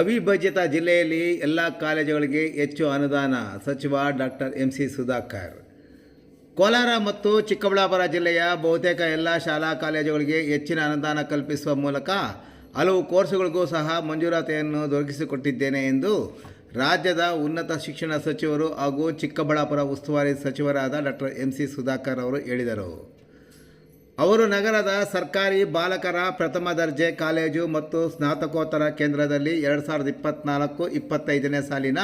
ಅವಿಭಜಿತ ಜಿಲ್ಲೆಯಲ್ಲಿ ಎಲ್ಲ ಕಾಲೇಜುಗಳಿಗೆ ಹೆಚ್ಚು ಅನುದಾನ, ಸಚಿವ doctor M C Sudhakar. Kolar ಮತ್ತು ಚಿಕ್ಕಬಳ್ಳಾಪುರ ಜಿಲ್ಲೆಯ ಬಹುತೇಕ ಎಲ್ಲ ಶಾಲಾ ಕಾಲೇಜುಗಳಿಗೆ ಹೆಚ್ಚಿನ ಅನುದಾನ ಕಲ್ಪಿಸುವ ಮೂಲಕ ಹಲವು ಕೋರ್ಸುಗಳಿಗೂ ಸಹ ಮಂಜೂರಾತಿಯನ್ನು ದೊರಕಿಸಿಕೊಟ್ಟಿದ್ದೇನೆ ಎಂದು ರಾಜ್ಯದ ಉನ್ನತ ಶಿಕ್ಷಣ ಸಚಿವರು ಹಾಗೂ ಚಿಕ್ಕಬಳ್ಳಾಪುರ ಉಸ್ತುವಾರಿ ಸಚಿವರಾದ ಡಾಕ್ಟರ್ ಎಂ ಸಿ ಸುಧಾಕರ್ ಅವರು ಹೇಳಿದರು. ಅವರು ನಗರದ ಸರ್ಕಾರಿ ಬಾಲಕರ ಪ್ರಥಮ ದರ್ಜೆ ಕಾಲೇಜು ಮತ್ತು ಸ್ನಾತಕೋತ್ತರ ಕೇಂದ್ರದಲ್ಲಿ ಎರಡು ಸಾವಿರದ ಇಪ್ಪತ್ತ್ನಾಲ್ಕು ಇಪ್ಪತ್ತೈದನೇ ಸಾಲಿನ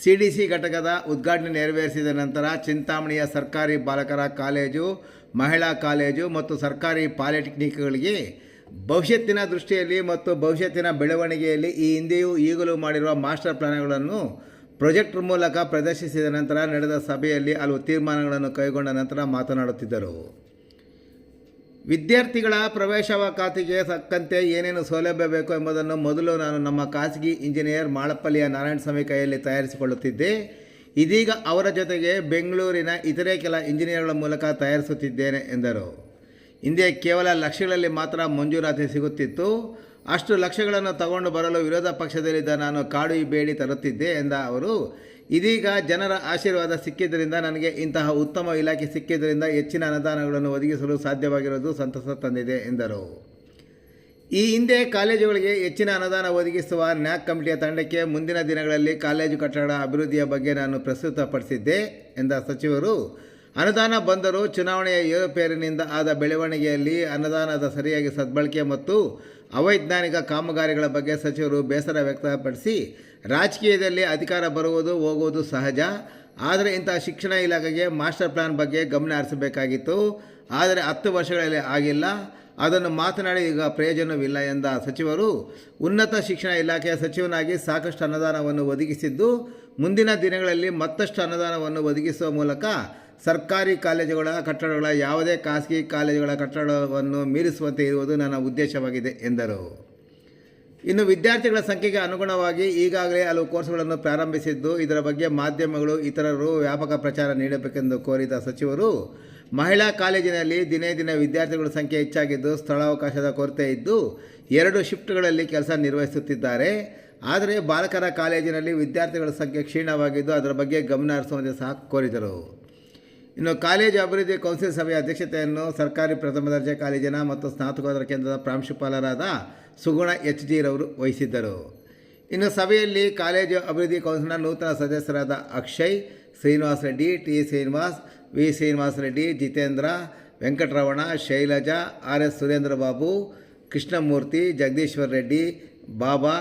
ಸಿ ಡಿ ಸಿ ಘಟಕದ ಉದ್ಘಾಟನೆ ನೆರವೇರಿಸಿದ ನಂತರ ಚಿಂತಾಮಣಿಯ ಸರ್ಕಾರಿ ಬಾಲಕರ ಕಾಲೇಜು, ಮಹಿಳಾ ಕಾಲೇಜು ಮತ್ತು ಸರ್ಕಾರಿ ಪಾಲಿಟೆಕ್ನಿಕ್ಗಳಿಗೆ ಭವಿಷ್ಯತ್ತಿನ ದೃಷ್ಟಿಯಲ್ಲಿ ಮತ್ತು ಭವಿಷ್ಯತ್ತಿನ ಬೆಳವಣಿಗೆಯಲ್ಲಿ ಈ ಹಿಂದೆಯೂ ಈಗಲೂ ಮಾಡಿರುವ ಮಾಸ್ಟರ್ ಪ್ಲಾನ್ಗಳನ್ನು ಪ್ರೊಜೆಕ್ಟರ್ ಮೂಲಕ ಪ್ರದರ್ಶಿಸಿದ ನಂತರ ನಡೆದ ಸಭೆಯಲ್ಲಿ ಹಲವು ತೀರ್ಮಾನಗಳನ್ನು ಕೈಗೊಂಡ ನಂತರ ಮಾತನಾಡುತ್ತಿದ್ದರು. ವಿದ್ಯಾರ್ಥಿಗಳ ಪ್ರವೇಶಾವಕಾತಿಗೆ ತಕ್ಕಂತೆ ಏನೇನು ಸೌಲಭ್ಯ ಬೇಕು ಎಂಬುದನ್ನು ಮೊದಲು ನಾನು ನಮ್ಮ ಖಾಸಗಿ ಇಂಜಿನಿಯರ್ ಮಾಳಪ್ಪಲ್ಲಿಯ ನಾರಾಯಣಸ್ವಾಮಿ ಕೈಯಲ್ಲಿ ತಯಾರಿಸಿಕೊಳ್ಳುತ್ತಿದ್ದೆ. ಇದೀಗ ಅವರ ಜೊತೆಗೆ ಬೆಂಗಳೂರಿನ ಇತರೆ ಕೆಲ ಇಂಜಿನಿಯರ್ಗಳ ಮೂಲಕ ತಯಾರಿಸುತ್ತಿದ್ದೇನೆ, ಎಂದರು. ಹಿಂದೆ ಕೇವಲ ಲಕ್ಷಗಳಲ್ಲಿ ಮಾತ್ರ ಮಂಜೂರಾತಿ ಸಿಗುತ್ತಿತ್ತು. ಅಷ್ಟು ಲಕ್ಷಗಳನ್ನು ತಗೊಂಡು ಬರಲು ವಿರೋಧ ಪಕ್ಷದಲ್ಲಿದ್ದ ನಾನು ಕಾಡು ಬೇಡಿ ತರುತ್ತಿದ್ದೆ, ಎಂದ ಅವರು. ಇದೀಗ ಜನರ ಆಶೀರ್ವಾದ ಸಿಕ್ಕಿದ್ದರಿಂದ ನನಗೆ ಇಂತಹ ಉತ್ತಮ ಇಲಾಖೆ ಸಿಕ್ಕಿದ್ದರಿಂದ ಹೆಚ್ಚಿನ ಅನುದಾನಗಳನ್ನು ಒದಗಿಸಲು ಸಾಧ್ಯವಾಗಿರುವುದು ಸಂತಸ ತಂದಿದೆ, ಎಂದರು. ಈ ಹಿಂದೆ ಕಾಲೇಜುಗಳಿಗೆ ಹೆಚ್ಚಿನ ಅನುದಾನ ಒದಗಿಸುವ ನ್ಯಾಕ್ ಕಮಿಟಿಯ ತಂಡಕ್ಕೆ ಮುಂದಿನ ದಿನಗಳಲ್ಲಿ ಕಾಲೇಜು ಕಟ್ಟಡ ಅಭಿವೃದ್ಧಿಯ ಬಗ್ಗೆ ನಾನು ಪ್ರಸ್ತುತಪಡಿಸಿದ್ದೆ, ಎಂದ ಸಚಿವರು. ಅನುದಾನ ಬಂದರೂ ಚುನಾವಣೆಯ ಏರುಪೇರಿನಿಂದ ಆದ ಬೆಳವಣಿಗೆಯಲ್ಲಿ ಅನುದಾನದ ಸರಿಯಾಗಿ ಸದ್ಬಳಕೆ ಮತ್ತು ಅವೈಜ್ಞಾನಿಕ ಕಾಮಗಾರಿಗಳ ಬಗ್ಗೆ ಸಚಿವರು ಬೇಸರ ವ್ಯಕ್ತಪಡಿಸಿ ರಾಜಕೀಯದಲ್ಲಿ ಅಧಿಕಾರ ಬರುವುದು, ಹೋಗುವುದು ಸಹಜ. ಆದರೆ ಇಂಥ ಶಿಕ್ಷಣ ಇಲಾಖೆಗೆ ಮಾಸ್ಟರ್ ಪ್ಲಾನ್ ಬಗ್ಗೆ ಗಮನ ಹರಿಸಬೇಕಾಗಿತ್ತು. ಆದರೆ ಹತ್ತು ವರ್ಷಗಳಲ್ಲಿ ಆಗಿಲ್ಲ. ಅದನ್ನು ಮಾತನಾಡಿ ಈಗ ಪ್ರಯೋಜನವಿಲ್ಲ ಎಂದ ಸಚಿವರು. ಉನ್ನತ ಶಿಕ್ಷಣ ಇಲಾಖೆಯ ಸಚಿವನಾಗಿ ಸಾಕಷ್ಟು ಅನುದಾನವನ್ನು ಒದಗಿಸಿದ್ದು, ಮುಂದಿನ ದಿನಗಳಲ್ಲಿ ಮತ್ತಷ್ಟು ಅನುದಾನವನ್ನು ಒದಗಿಸುವ ಮೂಲಕ ಸರ್ಕಾರಿ ಕಾಲೇಜುಗಳ ಕಟ್ಟಡಗಳ, ಯಾವುದೇ ಖಾಸಗಿ ಕಾಲೇಜುಗಳ ಕಟ್ಟಡವನ್ನು ಮೀರಿಸುವಂತೆ ಇರುವುದು ನನ್ನ ಉದ್ದೇಶವಾಗಿದೆ, ಎಂದರು. ಇನ್ನು ವಿದ್ಯಾರ್ಥಿಗಳ ಸಂಖ್ಯೆಗೆ ಅನುಗುಣವಾಗಿ ಈಗಾಗಲೇ ಹಲವು ಕೋರ್ಸ್ಗಳನ್ನು ಪ್ರಾರಂಭಿಸಿದ್ದು, ಇದರ ಬಗ್ಗೆ ಮಾಧ್ಯಮಗಳು, ಇತರರು ವ್ಯಾಪಕ ಪ್ರಚಾರ ನೀಡಬೇಕೆಂದು ಕೋರಿದ ಸಚಿವರು, ಮಹಿಳಾ ಕಾಲೇಜಿನಲ್ಲಿ ದಿನೇ ದಿನ ವಿದ್ಯಾರ್ಥಿಗಳ ಸಂಖ್ಯೆ ಹೆಚ್ಚಾಗಿದ್ದು, ಸ್ಥಳಾವಕಾಶದ ಕೊರತೆ ಇದ್ದು, ಎರಡು ಶಿಫ್ಟ್ಗಳಲ್ಲಿ ಕೆಲಸ ನಿರ್ವಹಿಸುತ್ತಿದ್ದಾರೆ. ಆದರೆ, ಬಾಲಕರ ಕಾಲೇಜಿನಲ್ಲಿ ವಿದ್ಯಾರ್ಥಿಗಳ ಸಂಖ್ಯೆ ಕ್ಷೀಣವಾಗಿದ್ದು, ಅದರ ಬಗ್ಗೆ ಗಮನ ಹರಿಸುವಂತೆ ಸಹ ಕೋರಿದರು. ಇನ್ನು ಕಾಲೇಜು ಅಭಿವೃದ್ಧಿ ಕೌನ್ಸಿಲ್ ಸಭೆಯ ಅಧ್ಯಕ್ಷತೆಯನ್ನು ಸರ್ಕಾರಿ ಪ್ರಥಮ ದರ್ಜೆ ಕಾಲೇಜಿನ ಮತ್ತು ಸ್ನಾತಕೋತ್ತರ ಕೇಂದ್ರದ ಪ್ರಾಂಶುಪಾಲರಾದ ಸುಗುಣ ಎಚ್ ಜಿರವರು ವಹಿಸಿದ್ದರು. ಇನ್ನು ಸಭೆಯಲ್ಲಿ ಕಾಲೇಜು ಅಭಿವೃದ್ಧಿ ಕೌನ್ಸಿಲ್ನ ನೂತನ ಸದಸ್ಯರಾದ Akshay, Srinivas Reddy, T Srinivas, V Srinivas Reddy, Jitendra Venkataramana Shailaja, R S Surendra Babu Krishnamurthy, Jagadishwara Reddy, Baba,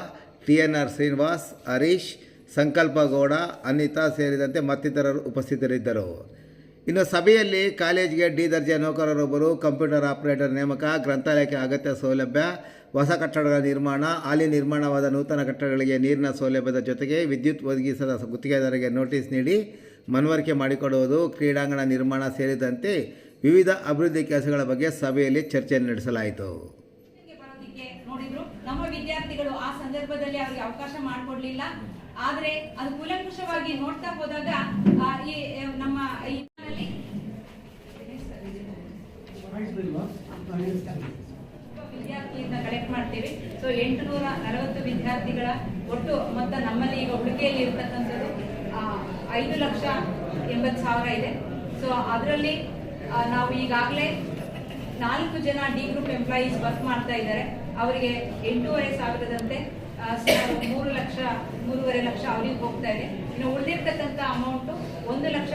T N R Srinivas, Harish, Sankalpa Gowda, Anitha ಸೇರಿದಂತೆ ಮತ್ತಿತರರು ಉಪಸ್ಥಿತರಿದ್ದರು. ಇನ್ನು ಸಭೆಯಲ್ಲಿ ಕಾಲೇಜಿಗೆ ಡಿ ದರ್ಜೆ ನೌಕರರೊಬ್ಬರು, ಕಂಪ್ಯೂಟರ್ ಆಪರೇಟರ್ ನೇಮಕ, ಗ್ರಂಥಾಲಯಕ್ಕೆ ಅಗತ್ಯ ಸೌಲಭ್ಯ, ಹೊಸ ಕಟ್ಟಡಗಳ ನಿರ್ಮಾಣ, ಹಾಲಿ ನಿರ್ಮಾಣವಾದ ನೂತನ ಕಟ್ಟಡಗಳಿಗೆ ನೀರಿನ ಸೌಲಭ್ಯದ ಜೊತೆಗೆ ವಿದ್ಯುತ್ ಒದಗಿಸದ ಗುತ್ತಿಗೆದಾರರಿಗೆ ನೋಟಿಸ್ ನೀಡಿ ಮನವರಿಕೆ ಮಾಡಿಕೊಡುವುದು, ಕ್ರೀಡಾಂಗಣ ನಿರ್ಮಾಣ ಸೇರಿದಂತೆ ವಿವಿಧ ಅಭಿವೃದ್ಧಿ ಕೆಲಸಗಳ ಬಗ್ಗೆ ಸಭೆಯಲ್ಲಿ ಚರ್ಚೆ ನಡೆಸಲಾಯಿತು. ನಮ್ಮ ವಿದ್ಯಾರ್ಥಿಗಳು ಆ ಸಂದರ್ಭದಲ್ಲಿ ಅವರಿಗೆ ಅವಕಾಶ ಮಾಡಿಕೊಡ್ಲಿಲ್ಲ. ಆದ್ರೆ ಅದು ಕೂಲಂಕುಷವಾಗಿ ನೋಡ್ತಾ ಹೋದಾಗ ಈ ನಮ್ಮ ವಿದ್ಯಾರ್ಥಿಯಿಂದ ಕಲೆಕ್ಟ್ ಮಾಡ್ತೀವಿ. ಸೊ ಎಂಟುನೂರ ನಲವತ್ತು ವಿದ್ಯಾರ್ಥಿಗಳ ಒಟ್ಟು ಮೊತ್ತ ನಮ್ಮಲ್ಲಿ ಈಗ ಉಳಿಕೆಯಲ್ಲಿ ಇರತಕ್ಕಂಥದ್ದು ಐದು ಲಕ್ಷ ಎಂಬತ್ತು ಸಾವಿರ ಇದೆ. ಸೊ ಅದರಲ್ಲಿ ನಾವು ಈಗಾಗಲೇ ನಾಲ್ಕು ಜನ ಡಿ ಗ್ರೂಪ್ ಎಂಪ್ಲಾಯೀಸ್ ವರ್ಕ್ ಮಾಡ್ತಾ ಇದ್ದಾರೆ. ಅವರಿಗೆ ಎಂಟೂವರೆ ಸಾವಿರದಂತೆ ಮೂರು ಲಕ್ಷ, ಮೂರುವರೆ ಲಕ್ಷ ಅವ್ರಿಗೆ ಹೋಗ್ತಾ ಇದೆ. ಇನ್ನು ಉಳಿದಿರ್ತಕ್ಕಂಥ ಅಮೌಂಟು ಒಂದು ಲಕ್ಷ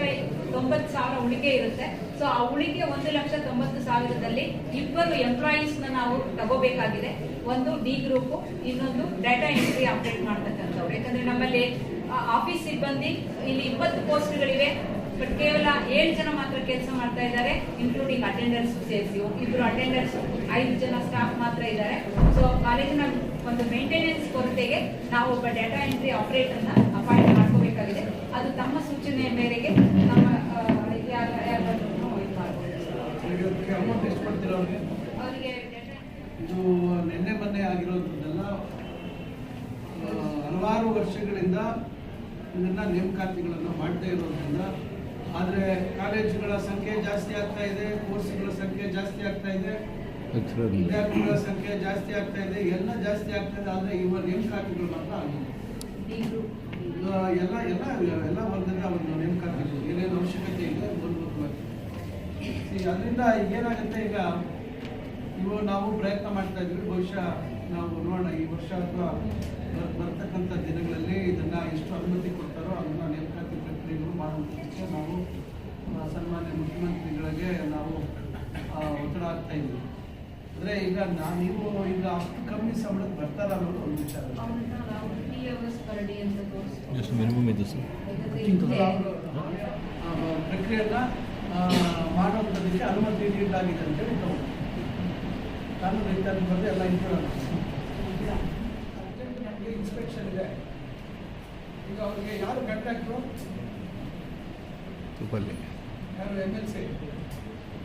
ತೊಂಬತ್ತು ಸಾವಿರ ಉಳಿಕೆ ಇರುತ್ತೆ. ಸೊ ಆ ಉಳಿಕೆ ಒಂದು ಲಕ್ಷ ತೊಂಬತ್ತು ಸಾವಿರದಲ್ಲಿ ಇಬ್ಬರು ಎಂಪ್ಲಾಯೀಸ್ನ ನಾವು ತಗೋಬೇಕಾಗಿದೆ. ಒಂದು ಡಿ ಗ್ರೂಪು ಇನ್ನೊಂದು ಡಾಟಾ ಎಂಟ್ರಿ ಅಪ್ಡೇಟ್ ಮಾಡ್ತಕ್ಕಂಥವ್ರು. ಯಾಕಂದ್ರೆ ನಮ್ಮಲ್ಲಿ ಆಫೀಸ್ ಸಿಬ್ಬಂದಿ ಇಲ್ಲಿ ಇಪ್ಪತ್ತು ಪೋಸ್ಟ್ಗಳಿವೆ ಬಟ್ ಕೇವಲ ಏಳು ಜನ ಮಾತ್ರ ಕೆಲಸ ಮಾಡ್ತಾ ಇದ್ದಾರೆ ಇನ್ಕ್ಲೂಡಿಂಗ್ ಅಟೆಂಡರ್ಸ್ ಸೇರಿಸಿ. ಇಬ್ಬರು ಅಟೆಂಡರ್ಸ್ ಐದು ಜನ ಸ್ಟಾಫ್ ಮಾತ್ರ ಇದ್ದಾರೆ ಸೊ ಕಾಲೇಜಿನ ಒಂದು ಮೇಂಟೆನೆನ್ಸ್ ಕೊರತೆಗೆ ನಾವು ಒಬ್ಬ ಡೇಟಾ ಎಂಟ್ರಿ ಆಪರೇಟರ್ನ ಅಪಾಯಿಂಟ್ ಮಾಡ್ಕೋಬೇಕಾಗಿದೆ. ಅದು ತಮ್ಮ ಸೂಚನೆಯ ಮೇರೆಗೆ ನಮ್ಮ ಅವ್ರಿಗೆ? ಇದು ನಿನ್ನೆ ಮೊನ್ನೆ ಆಗಿರೋದ್ರದ್ದೆಲ್ಲ ಆ, ಹಲವಾರು ವರ್ಷಗಳಿಂದ ಇದನ್ನ ನೇಮಕಾತಿಗಳನ್ನು ಮಾಡ್ತಾ ಇರೋದ್ರಿಂದ ಆದರೆ ಕಾಲೇಜುಗಳ ಸಂಖ್ಯೆ ಜಾಸ್ತಿ ಆಗ್ತಾ ಇದೆ ಕೋರ್ಸ್ಗಳ ಸಂಖ್ಯೆ ಜಾಸ್ತಿ ಆಗ್ತಾ ಇದೆ. ವಿದ್ಯಾರ್ಥಿಗಳ ಸಂಖ್ಯೆ ಜಾಸ್ತಿ ಆಗ್ತಾ ಇದೆ. ಎಲ್ಲ ಜಾಸ್ತಿ ಆಗ್ತಾ ಇದೆ ಆದರೆ ಇವ ನೇಮಕಾತಿಗಳು ಮಾತ್ರ ಆಗಿಲ್ಲ ಎಲ್ಲ ಎಲ್ಲ ಎಲ್ಲ ವರ್ಗದ ಒಂದು ನೇಮಕಾತಿಗಳು ಏನೇನು ಅವಶ್ಯಕತೆ ಇದೆ ಮೂಲಭೂತವಾಗಿ ಅದರಿಂದ ಏನಾಗುತ್ತೆ ಈಗ? ಇವು ನಾವು ಪ್ರಯತ್ನ ಮಾಡ್ತಾ ಇದ್ವಿ. ಬಹುಶಃ ನಾವು ನೋಡೋಣ ಈ ವರ್ಷ ಅಥವಾ ಬರ್- ಬರ್ತಕ್ಕಂಥ ದಿನಗಳಲ್ಲಿ ಇದನ್ನ ಎಷ್ಟು ಅನುಮತಿ ಕೊಡ್ತಾರೋ ಅದನ್ನ ನೇಮಕಾತಿ ಪ್ರಕ್ರಿಯೆಗಳು ಮಾಡೋದಕ್ಕೆ ನಾವು ಸನ್ಮಾನ್ಯ ಮುಖ್ಯಮಂತ್ರಿಗಳಿಗೆ ನಾವು ಒತ್ತಡ ಆಗ್ತಾ ಇದ್ವಿ ಅಂದ್ರೆ ಈಗ ನಾನು ನೀವು ಈಗ ಅಷ್ಟು ಕಮ್ಮಿ ಸಂಬಳಕ್ಕೆ ಬರ್ತಾರ ಅನ್ನೋದು ಒಂದು ವಿಚಾರ ನಾವು ಎಷ್ಟು ಮಿನಿಮಮ್ ಇದು ಸರ್? ಪ್ರಕ್ರಿಯೆ ಹಿಂದೆ ಅವರು, ಆ, ಪ್ರಕ್ರಿಯೆಯನ್ನ ಆ, ಮಾಡೋದಕ್ಕೆ ಅನುಮತಿ ನೀಡಲಾಗಿದೆ ಅಂತೇಳಿ ತಗೊಂಡು. ಕಾನೂನು ರೀತಿ ಬಂದು ಎಲ್ಲ ನಮಗೆ ಇನ್ಸ್ಪೆಕ್ಷನ್ ಇದೆ. ಈಗ ಅವ್ರಿಗೆ ಯಾರು ಕಾಂಟ್ರಾಕ್ಟ್ರು ತುಪ್ಪಲ್ಲಿ ಯಾರು ಎಂ ಎಲ್ ಸಿ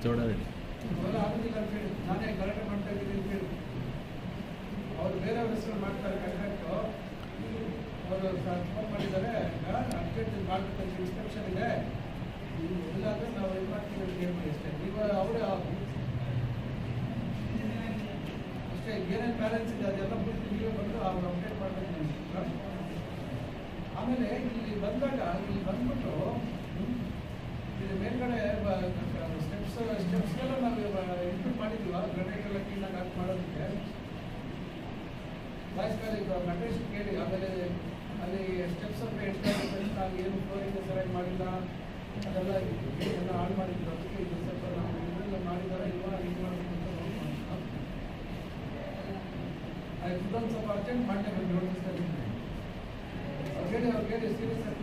ಚೌಡಾರೆಡ್ಡಿ ನಾನೇ ಗಲಾಟೆ ಮಾಡ್ತಾ ಇದ್ದೀನಿ ಅಂತ ಹೇಳಿ. ಅವ್ರು ಬೇರೆ ಹೆಸರು ಮಾಡ್ತಾರೆ ಕಾಂಟ್ರಾಕ್ಟು ಅವರು ಫೋನ್ ಮಾಡಿದ್ದಾರೆ ಅಪ್ಡೇಟ್ ಮಾಡ್ಬೇಕಂತ ಇನ್ಸ್ಪೆಕ್ಷನ್ ಇದೆ. ಇಲ್ಲಾಂದ್ರೆ ನಾವು ಇದು ಮಾಡ್ತೀವಿ ಅಂತ ಹೇಳ್ಬಿಡಿ ಅಷ್ಟೇ. ನೀವು ಅವರೇ ಅಷ್ಟೇ, ಏನೇನು ಬ್ಯಾಲೆನ್ಸ್ ಇದೆ ಅದೆಲ್ಲ ಪೂರ್ತಿ ನೀವೇ ಬಂದು ಅವ್ರು ಅಪ್ಡೇಟ್ ಮಾಡ್ಬೇಕು. ಆಮೇಲೆ ಇಲ್ಲಿ ಬಂದಾಗ, ಇಲ್ಲಿ ಬಂದ್ಬಿಟ್ಟು ಇಲ್ಲಿ ಮೇಲ್ಗಡೆ ಸ್ಟೆಪ್ಸ್ ಸ್ಟೆಪ್ಸ್ಗೆಲ್ಲ ನಾವು ಇಂಪ್ರೂವ್ ಮಾಡಿದ್ವಿ ಗ್ರನೇಟ್ ಎಲ್ಲ ಕ್ಲೀನಾಗಿ ಹಾಕಿ ಮಾಡೋದಕ್ಕೆ. ಬಾಯ್ಸ್ ಇದು ನಟೇಶ್ ಕೇಳಿ, ಆಮೇಲೆ ಅಲ್ಲಿ ಸ್ಟೆಪ್ಸ್ ಅಂತ ಏನು ಫ್ಲೋರಿಂಗ್ ಸರಿಯಾಗಿ ಮಾಡಿಲ್ಲ, ಅದೆಲ್ಲ ಎಲ್ಲ ಹಾಳು ಮಾಡಿದ್ರು. ಇದು ಸ್ವಲ್ಪ ನಾವು ಇಲ್ವಾ ಇದು ಮಾಡಬೇಕು ಅಂತ ಆಯ್ತು, ಇದೊಂದು ಸ್ವಲ್ಪ ಅರ್ಜೆಂಟ್ ಅವ್ರಿಗೆ ಅವ್ರಿಗೆ ಸೀರಿಯಸ್ ಆಗಿ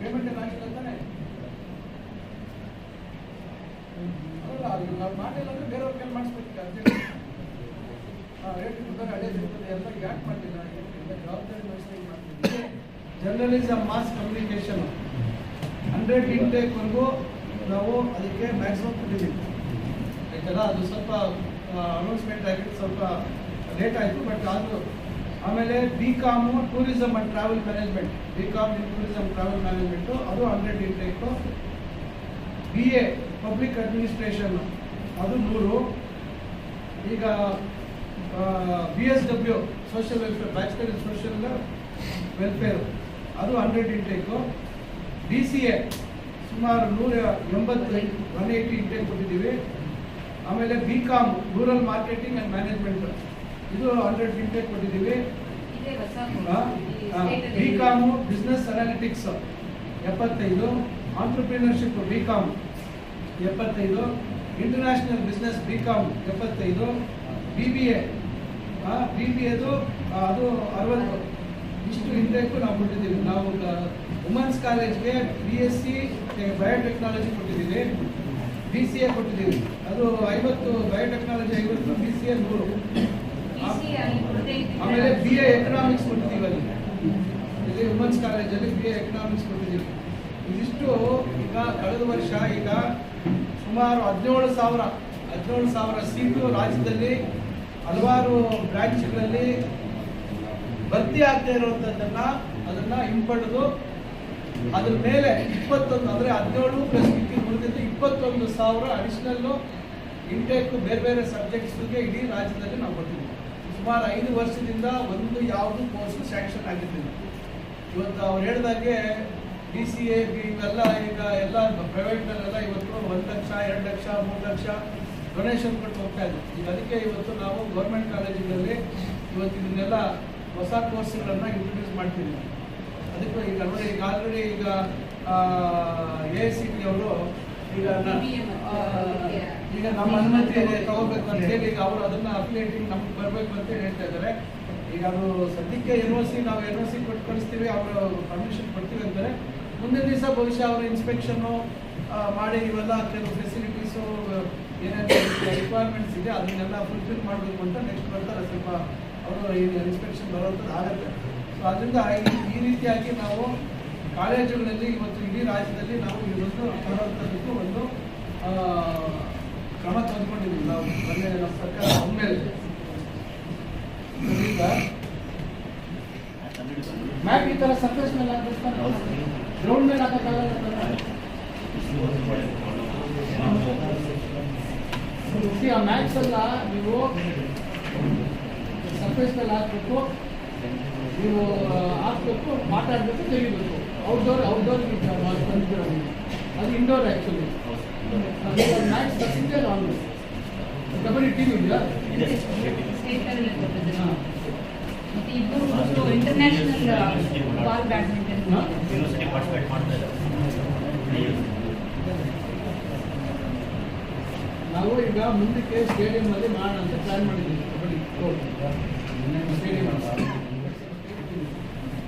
ಪೇಮೆಂಟ್ ಎಲ್ಲ ಆಗಿಲ್ಲ ತಾನೆ ಅಲ್ಲ ಅದು ನಾವು ಮಾಡಿಲ್ಲ ಅಂದ್ರೆ ಬೇರೆಯವ್ರ ಕೈಲಿ ಮಾಡಿಸ್ಬೇಕು ಅರ್ಜೆಂಟ್ ರೇಟ್ ಕೊಟ್ಟರೆ ಅದೇ ಇರ್ತದೆ ಎಲ್ಲ ಯಾಕೆ ಮಾಡಲಿಲ್ಲ ಜವಾಬ್ದಾರಿ ಮಾಡ್ತಿದ್ದೀವಿ ಜರ್ನಲಿಸಮ್ ಮಾಸ್ ಕಮ್ಯುನಿಕೇಶನ್ ಹಂಡ್ರೆಡ್ ಇಂಟೇಕ್ವರೆಗೂ ನಾವು ಅದಕ್ಕೆ ಮ್ಯಾಕ್ಸಿಮಮ್ ಕೊಟ್ಟಿದ್ದೀವಿ. ಆಯ್ತಲ್ಲ, ಅದು ಸ್ವಲ್ಪ ಅನೌನ್ಸ್ಮೆಂಟ್ ಆಗಿದ್ದು ಸ್ವಲ್ಪ ಲೇಟ್ ಆಯಿತು ಬಟ್ ಆದರೂ ಆಮೇಲೆ B com tourism and travel management B com in tourism travel management ಅದು hundred intake B A public administration ಅದು ನೂರು ಈಗ B S W social welfare bachelor in social welfare ಅದು hundred intake D C A ಸುಮಾರು ನೂರ ಎಂಬತ್ತೈದು one eighty intake ಕೊಟ್ಟಿದ್ದೀವಿ. ಆಮೇಲೆ B com rural marketing and management ಇದು ಹಂಡ್ರೆಡ್ ಇಂಟೇಕ್ ಕೊಟ್ಟಿದ್ದೀವಿ. ಬಿ ಕಾಮು ಬಿಸ್ನೆಸ್ ಅನಾಲಿಟಿಕ್ಸ್ ಎಪ್ಪತ್ತೈದು ಆಂಟ್ರಪ್ರಿನರ್ಶಿಪ್ ಬಿ ಕಾಮ್ ಎಪ್ಪತ್ತೈದು. ಇಂಟರ್ನ್ಯಾಷನಲ್ ಬಿಸ್ನೆಸ್ ಬಿ ಕಾಮ್ ಎಪ್ಪತ್ತೈದು B B A B B ಎದು ಅದು ಅರವತ್ತು. ಇಷ್ಟು ಹಿಂದೆಕ್ಕೂ ನಾವು ಕೊಟ್ಟಿದ್ದೀವಿ. ನಾವು ವುಮೆನ್ಸ್ ಕಾಲೇಜ್ಗೆ ಬಿ ಎಸ್ ಸಿ ಬಯೋಟೆಕ್ನಾಲಜಿ ಕೊಟ್ಟಿದ್ದೀವಿ. ಬಿ ಸಿ ಎ ಕೊಟ್ಟಿದ್ದೀವಿ. ಅದು ಐವತ್ತು ಬಯೋಟೆಕ್ನಾಲಜಿ ಐವತ್ತು ಬಿ ಸಿ ಎ ನೂರು. ಆಮೇಲೆ ಬಿ ಎ ಎಕನಾಮಿಕ್ಸ್ ಕೊಟ್ಟಿದ್ದೀವಿ ಅಲ್ಲಿ. ಇಲ್ಲಿ ವುಮೆನ್ಸ್ ಕಾಲೇಜಲ್ಲಿ ಬಿ ಎ ಎಕನಾಮಿಕ್ಸ್ ಕೊಟ್ಟಿದ್ದೀವಿ. ಇದಿಷ್ಟು ಈಗ ಕಳೆದ ವರ್ಷ ಈಗ ಸುಮಾರು ಹದಿನೇಳು ಸಾವಿರ ಹದಿನೇಳು ಸಾವಿರ ಸೀಟು ರಾಜ್ಯದಲ್ಲಿ, ಹಲವಾರು ಬ್ರಾಂಚ್ಗಳಲ್ಲಿ ಭರ್ತಿ ಆಗದೆ ಇರುವಂಥದ್ದನ್ನು ಅದನ್ನ ಹಿಂಪಡೆದು, ಅದ್ರ ಮೇಲೆ ಇಪ್ಪತ್ತೊಂದು, ಅಂದ್ರೆ ಹದಿನೇಳು ಪ್ಲಸ್ ಉಳಿದಿದ್ದು ಇಪ್ಪತ್ತೊಂದು ಸಾವಿರ ಅಡಿಷನಲ್ಲು ಇಂಟೇಕ್ ಬೇರೆ ಬೇರೆ ಸಬ್ಜೆಕ್ಟ್ಸ್ಗೆ ಇಡೀ ರಾಜ್ಯದಲ್ಲಿ ನಾವು ಕೊಟ್ಟಿದ್ದೀವಿ. ಸುಮಾರು ಐದು ವರ್ಷದಿಂದ ಒಂದು ಯಾವುದು ಕೋರ್ಸ್ ಸ್ಯಾಂಕ್ಷನ್ ಆಗಿರಲಿಲ್ಲ. ಇವತ್ತು ಅವ್ರು ಹೇಳಿದಾಗೆ ಡಿ ಸಿ ಎ ಈಗ ಎಲ್ಲ ಪ್ರೈವೇಟ್ನಲ್ಲೆಲ್ಲ ಇವತ್ತು ಎರಡು ಲಕ್ಷ, ಮೂರು ಲಕ್ಷ ಡೊನೇಷನ್ ಕೊಟ್ಟು ಹೋಗ್ತಾ ಇದ್ದೀವಿ ಈಗ ಅದಕ್ಕೆ ಇವತ್ತು ನಾವು ಗೌರ್ಮೆಂಟ್ ಕಾಲೇಜುಗಳಲ್ಲಿ ಇವತ್ತು ಇದನ್ನೆಲ್ಲ ಹೊಸ ಕೋರ್ಸ್ಗಳನ್ನು ಇಂಟ್ರೊಡ್ಯೂಸ್ ಮಾಡ್ತಿದ್ದೀವಿ ಅದಕ್ಕೆ ಈಗ ನೋಡಿ, ಈಗ ಆಲ್ರೆಡಿ ಈಗ ಎ ಸಿ ಟಿ ಅವರು ಈಗ ಈಗ ನಮ್ಮ ಅನುಮತಿ ತಗೋಬೇಕು ಅಂತ ಹೇಳಿ ಈಗ ಅವರು ಅದನ್ನ ಅಪ್ಲೇಟಿಂಗ್ ನಮ್ಗೆ ಬರಬೇಕು ಅಂತ ಹೇಳ್ತಾ ಇದ್ದಾರೆ. ಈಗ ಅದು ಸದ್ಯಕ್ಕೆ ಎನ್ ಒ ಸಿ ನಾವು ಎನ್ ಒ ಸಿ ಕೊಟ್ಟು ಕಳಿಸ್ತೀವಿ, ಅವರು ಪರ್ಮಿಷನ್ ಕೊಡ್ತೀವಿ ಅಂತಾರೆ. ಮುಂದಿನ ದಿವಸ ಬಹುಶಃ ಅವರು ಇನ್ಸ್ಪೆಕ್ಷನ್ನು ಮಾಡಿ ಇವೆಲ್ಲ ಕೆಲವು ಫೆಸಿಲಿಟೀಸು ಏನೇನು ರಿಕ್ವೈರ್ಮೆಂಟ್ಸ್ ಇದೆ ಅದನ್ನೆಲ್ಲ ಫುಲ್ಫಿಲ್ ಮಾಡಬೇಕು ಅಂತ ನೆಕ್ಸ್ಟ್ ಬರ್ತಾರೆ. ಸ್ವಲ್ಪ ಅವರು ಇನ್ಸ್ಪೆಕ್ಷನ್ ಬರೋಂಥದ್ದು ಆಗುತ್ತೆ. ಸೊ ಅದರಿಂದ ಈ- ರೀತಿಯಾಗಿ ನಾವು ಕಾಲೇಜುಗಳಲ್ಲಿ ಇವತ್ತು ಇಡೀ ರಾಜ್ಯದಲ್ಲಿ ನಾವು ಇದೊಂದು ಒಂದು ತರುವಂಥದ್ದಕ್ಕೂ ಒಂದು ಕ್ರಮ ತಂದುಕೊಂಡಿದ್ದೀವಿ. ನಾವು ಮೊನ್ನೆ ನಮ್ಮ ಸರ್ಕಾರ ಒಮ್ಮೆಲೆ. ಮ್ಯಾಪ್ ಈ ಥರ ಸರ್ಫೇಸ್ ಮೇಲೆ ಹಾಕಿಸ್ತಾರೆ ಗ್ರೌಂಡ್ ಮೇಲೆ ಹಾಕೋಕ್ಕಾಗಲ್ಲ ಸಿ ಆ ಮ್ಯಾಕ್ಸ್ ಎಲ್ಲ ನೀವು ಸರ್ಫೇಸ್ನಲ್ಲಿ ಹಾಕ್ಬೇಕು ನೀವು ಹಾಕ್ಬೇಕು ಮಾತಾಡಬೇಕು ತೆಗಿಬೇಕು ಔಟ್ಡೋರ್ ಔಟ್ಡೋರ್ ಬಂದಿದ್ದೀರ ಅದು ಇಂಡೋರ್ ಆ್ಯಕ್ಚುಲಿ ಮ್ಯಾಕ್ಸ್ ಬರ್ತಿದ್ದೆ ನಾನು ಕಬಡ್ಡಿ ಟೀಮ್ ಇದೆಯಾ international ball badminton university participate ಮಾಡ್ತಾ ಇದ್ದಾರೆ ನಾವು ಈಗ ಮುಂದಕ್ಕೆ ಸ್ಟೇಡಿಯಂ ಅಲ್ಲಿ ಮಾಡೋಣ ಅಂತ ಪ್ಲಾನ್ ಮಾಡಿದ್ದೀನಿ ಕಬಡ್ಡಿ ಕೋರ್ಟ್ ಸ್ಟೇಡಿಯಂ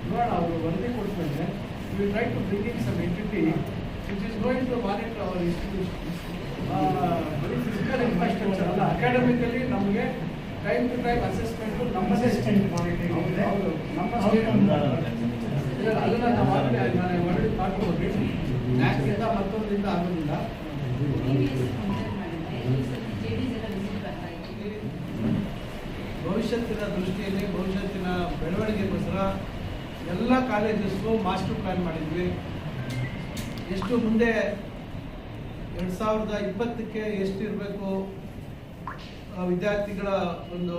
ನೋಡೋಣ ಅವರು ವರದಿ ಕೊಡ್ತಾರೆ we try to bringing some entity which is going to monitor our institution ಬರೀ ಫಿಸಿಕಲ್ ಇನ್ಫ್ರಾಸ್ಟ್ರಕ್ಚರ್ ಅಲ್ಲ ಅಕಾಡೆಮಿಕಲಿ ನಮಗೆ ಟೈಮ್ ಟು ಟೈಮ್ ಅಸೆಸ್ಮೆಂಟ್ ನಮ್ಮ ಹೌದು ನಮ್ಮ ಅದನ್ನು ನಾವು ಆಗಲೇ ನಾನು ಹೊರಡಿ ಮಾಡ್ಕೊಡ್ಬೇಕು ನ್ಯಾಕ್ಕಿಂದ ಮತ್ತೊಂದಿಂದ ಆಗೋದಿಲ್ಲ ಭವಿಷ್ಯತ್ತಿನ ದೃಷ್ಟಿಯಲ್ಲಿ, ಭವಿಷ್ಯತ್ತಿನ ಬೆಳವಣಿಗೆಗೋಸ್ಕರ ಎಲ್ಲ ಕಾಲೇಜಸ್ಸು ಮಾಸ್ಟರ್ ಪ್ಲಾನ್ ಮಾಡಿದ್ವಿ. ಎಷ್ಟು ಮುಂದೆ ಎರಡು ಸಾವಿರದ ಇಪ್ಪತ್ತಕ್ಕೆ ಎಷ್ಟು ಇರಬೇಕು ವಿದ್ಯಾರ್ಥಿಗಳ ಒಂದು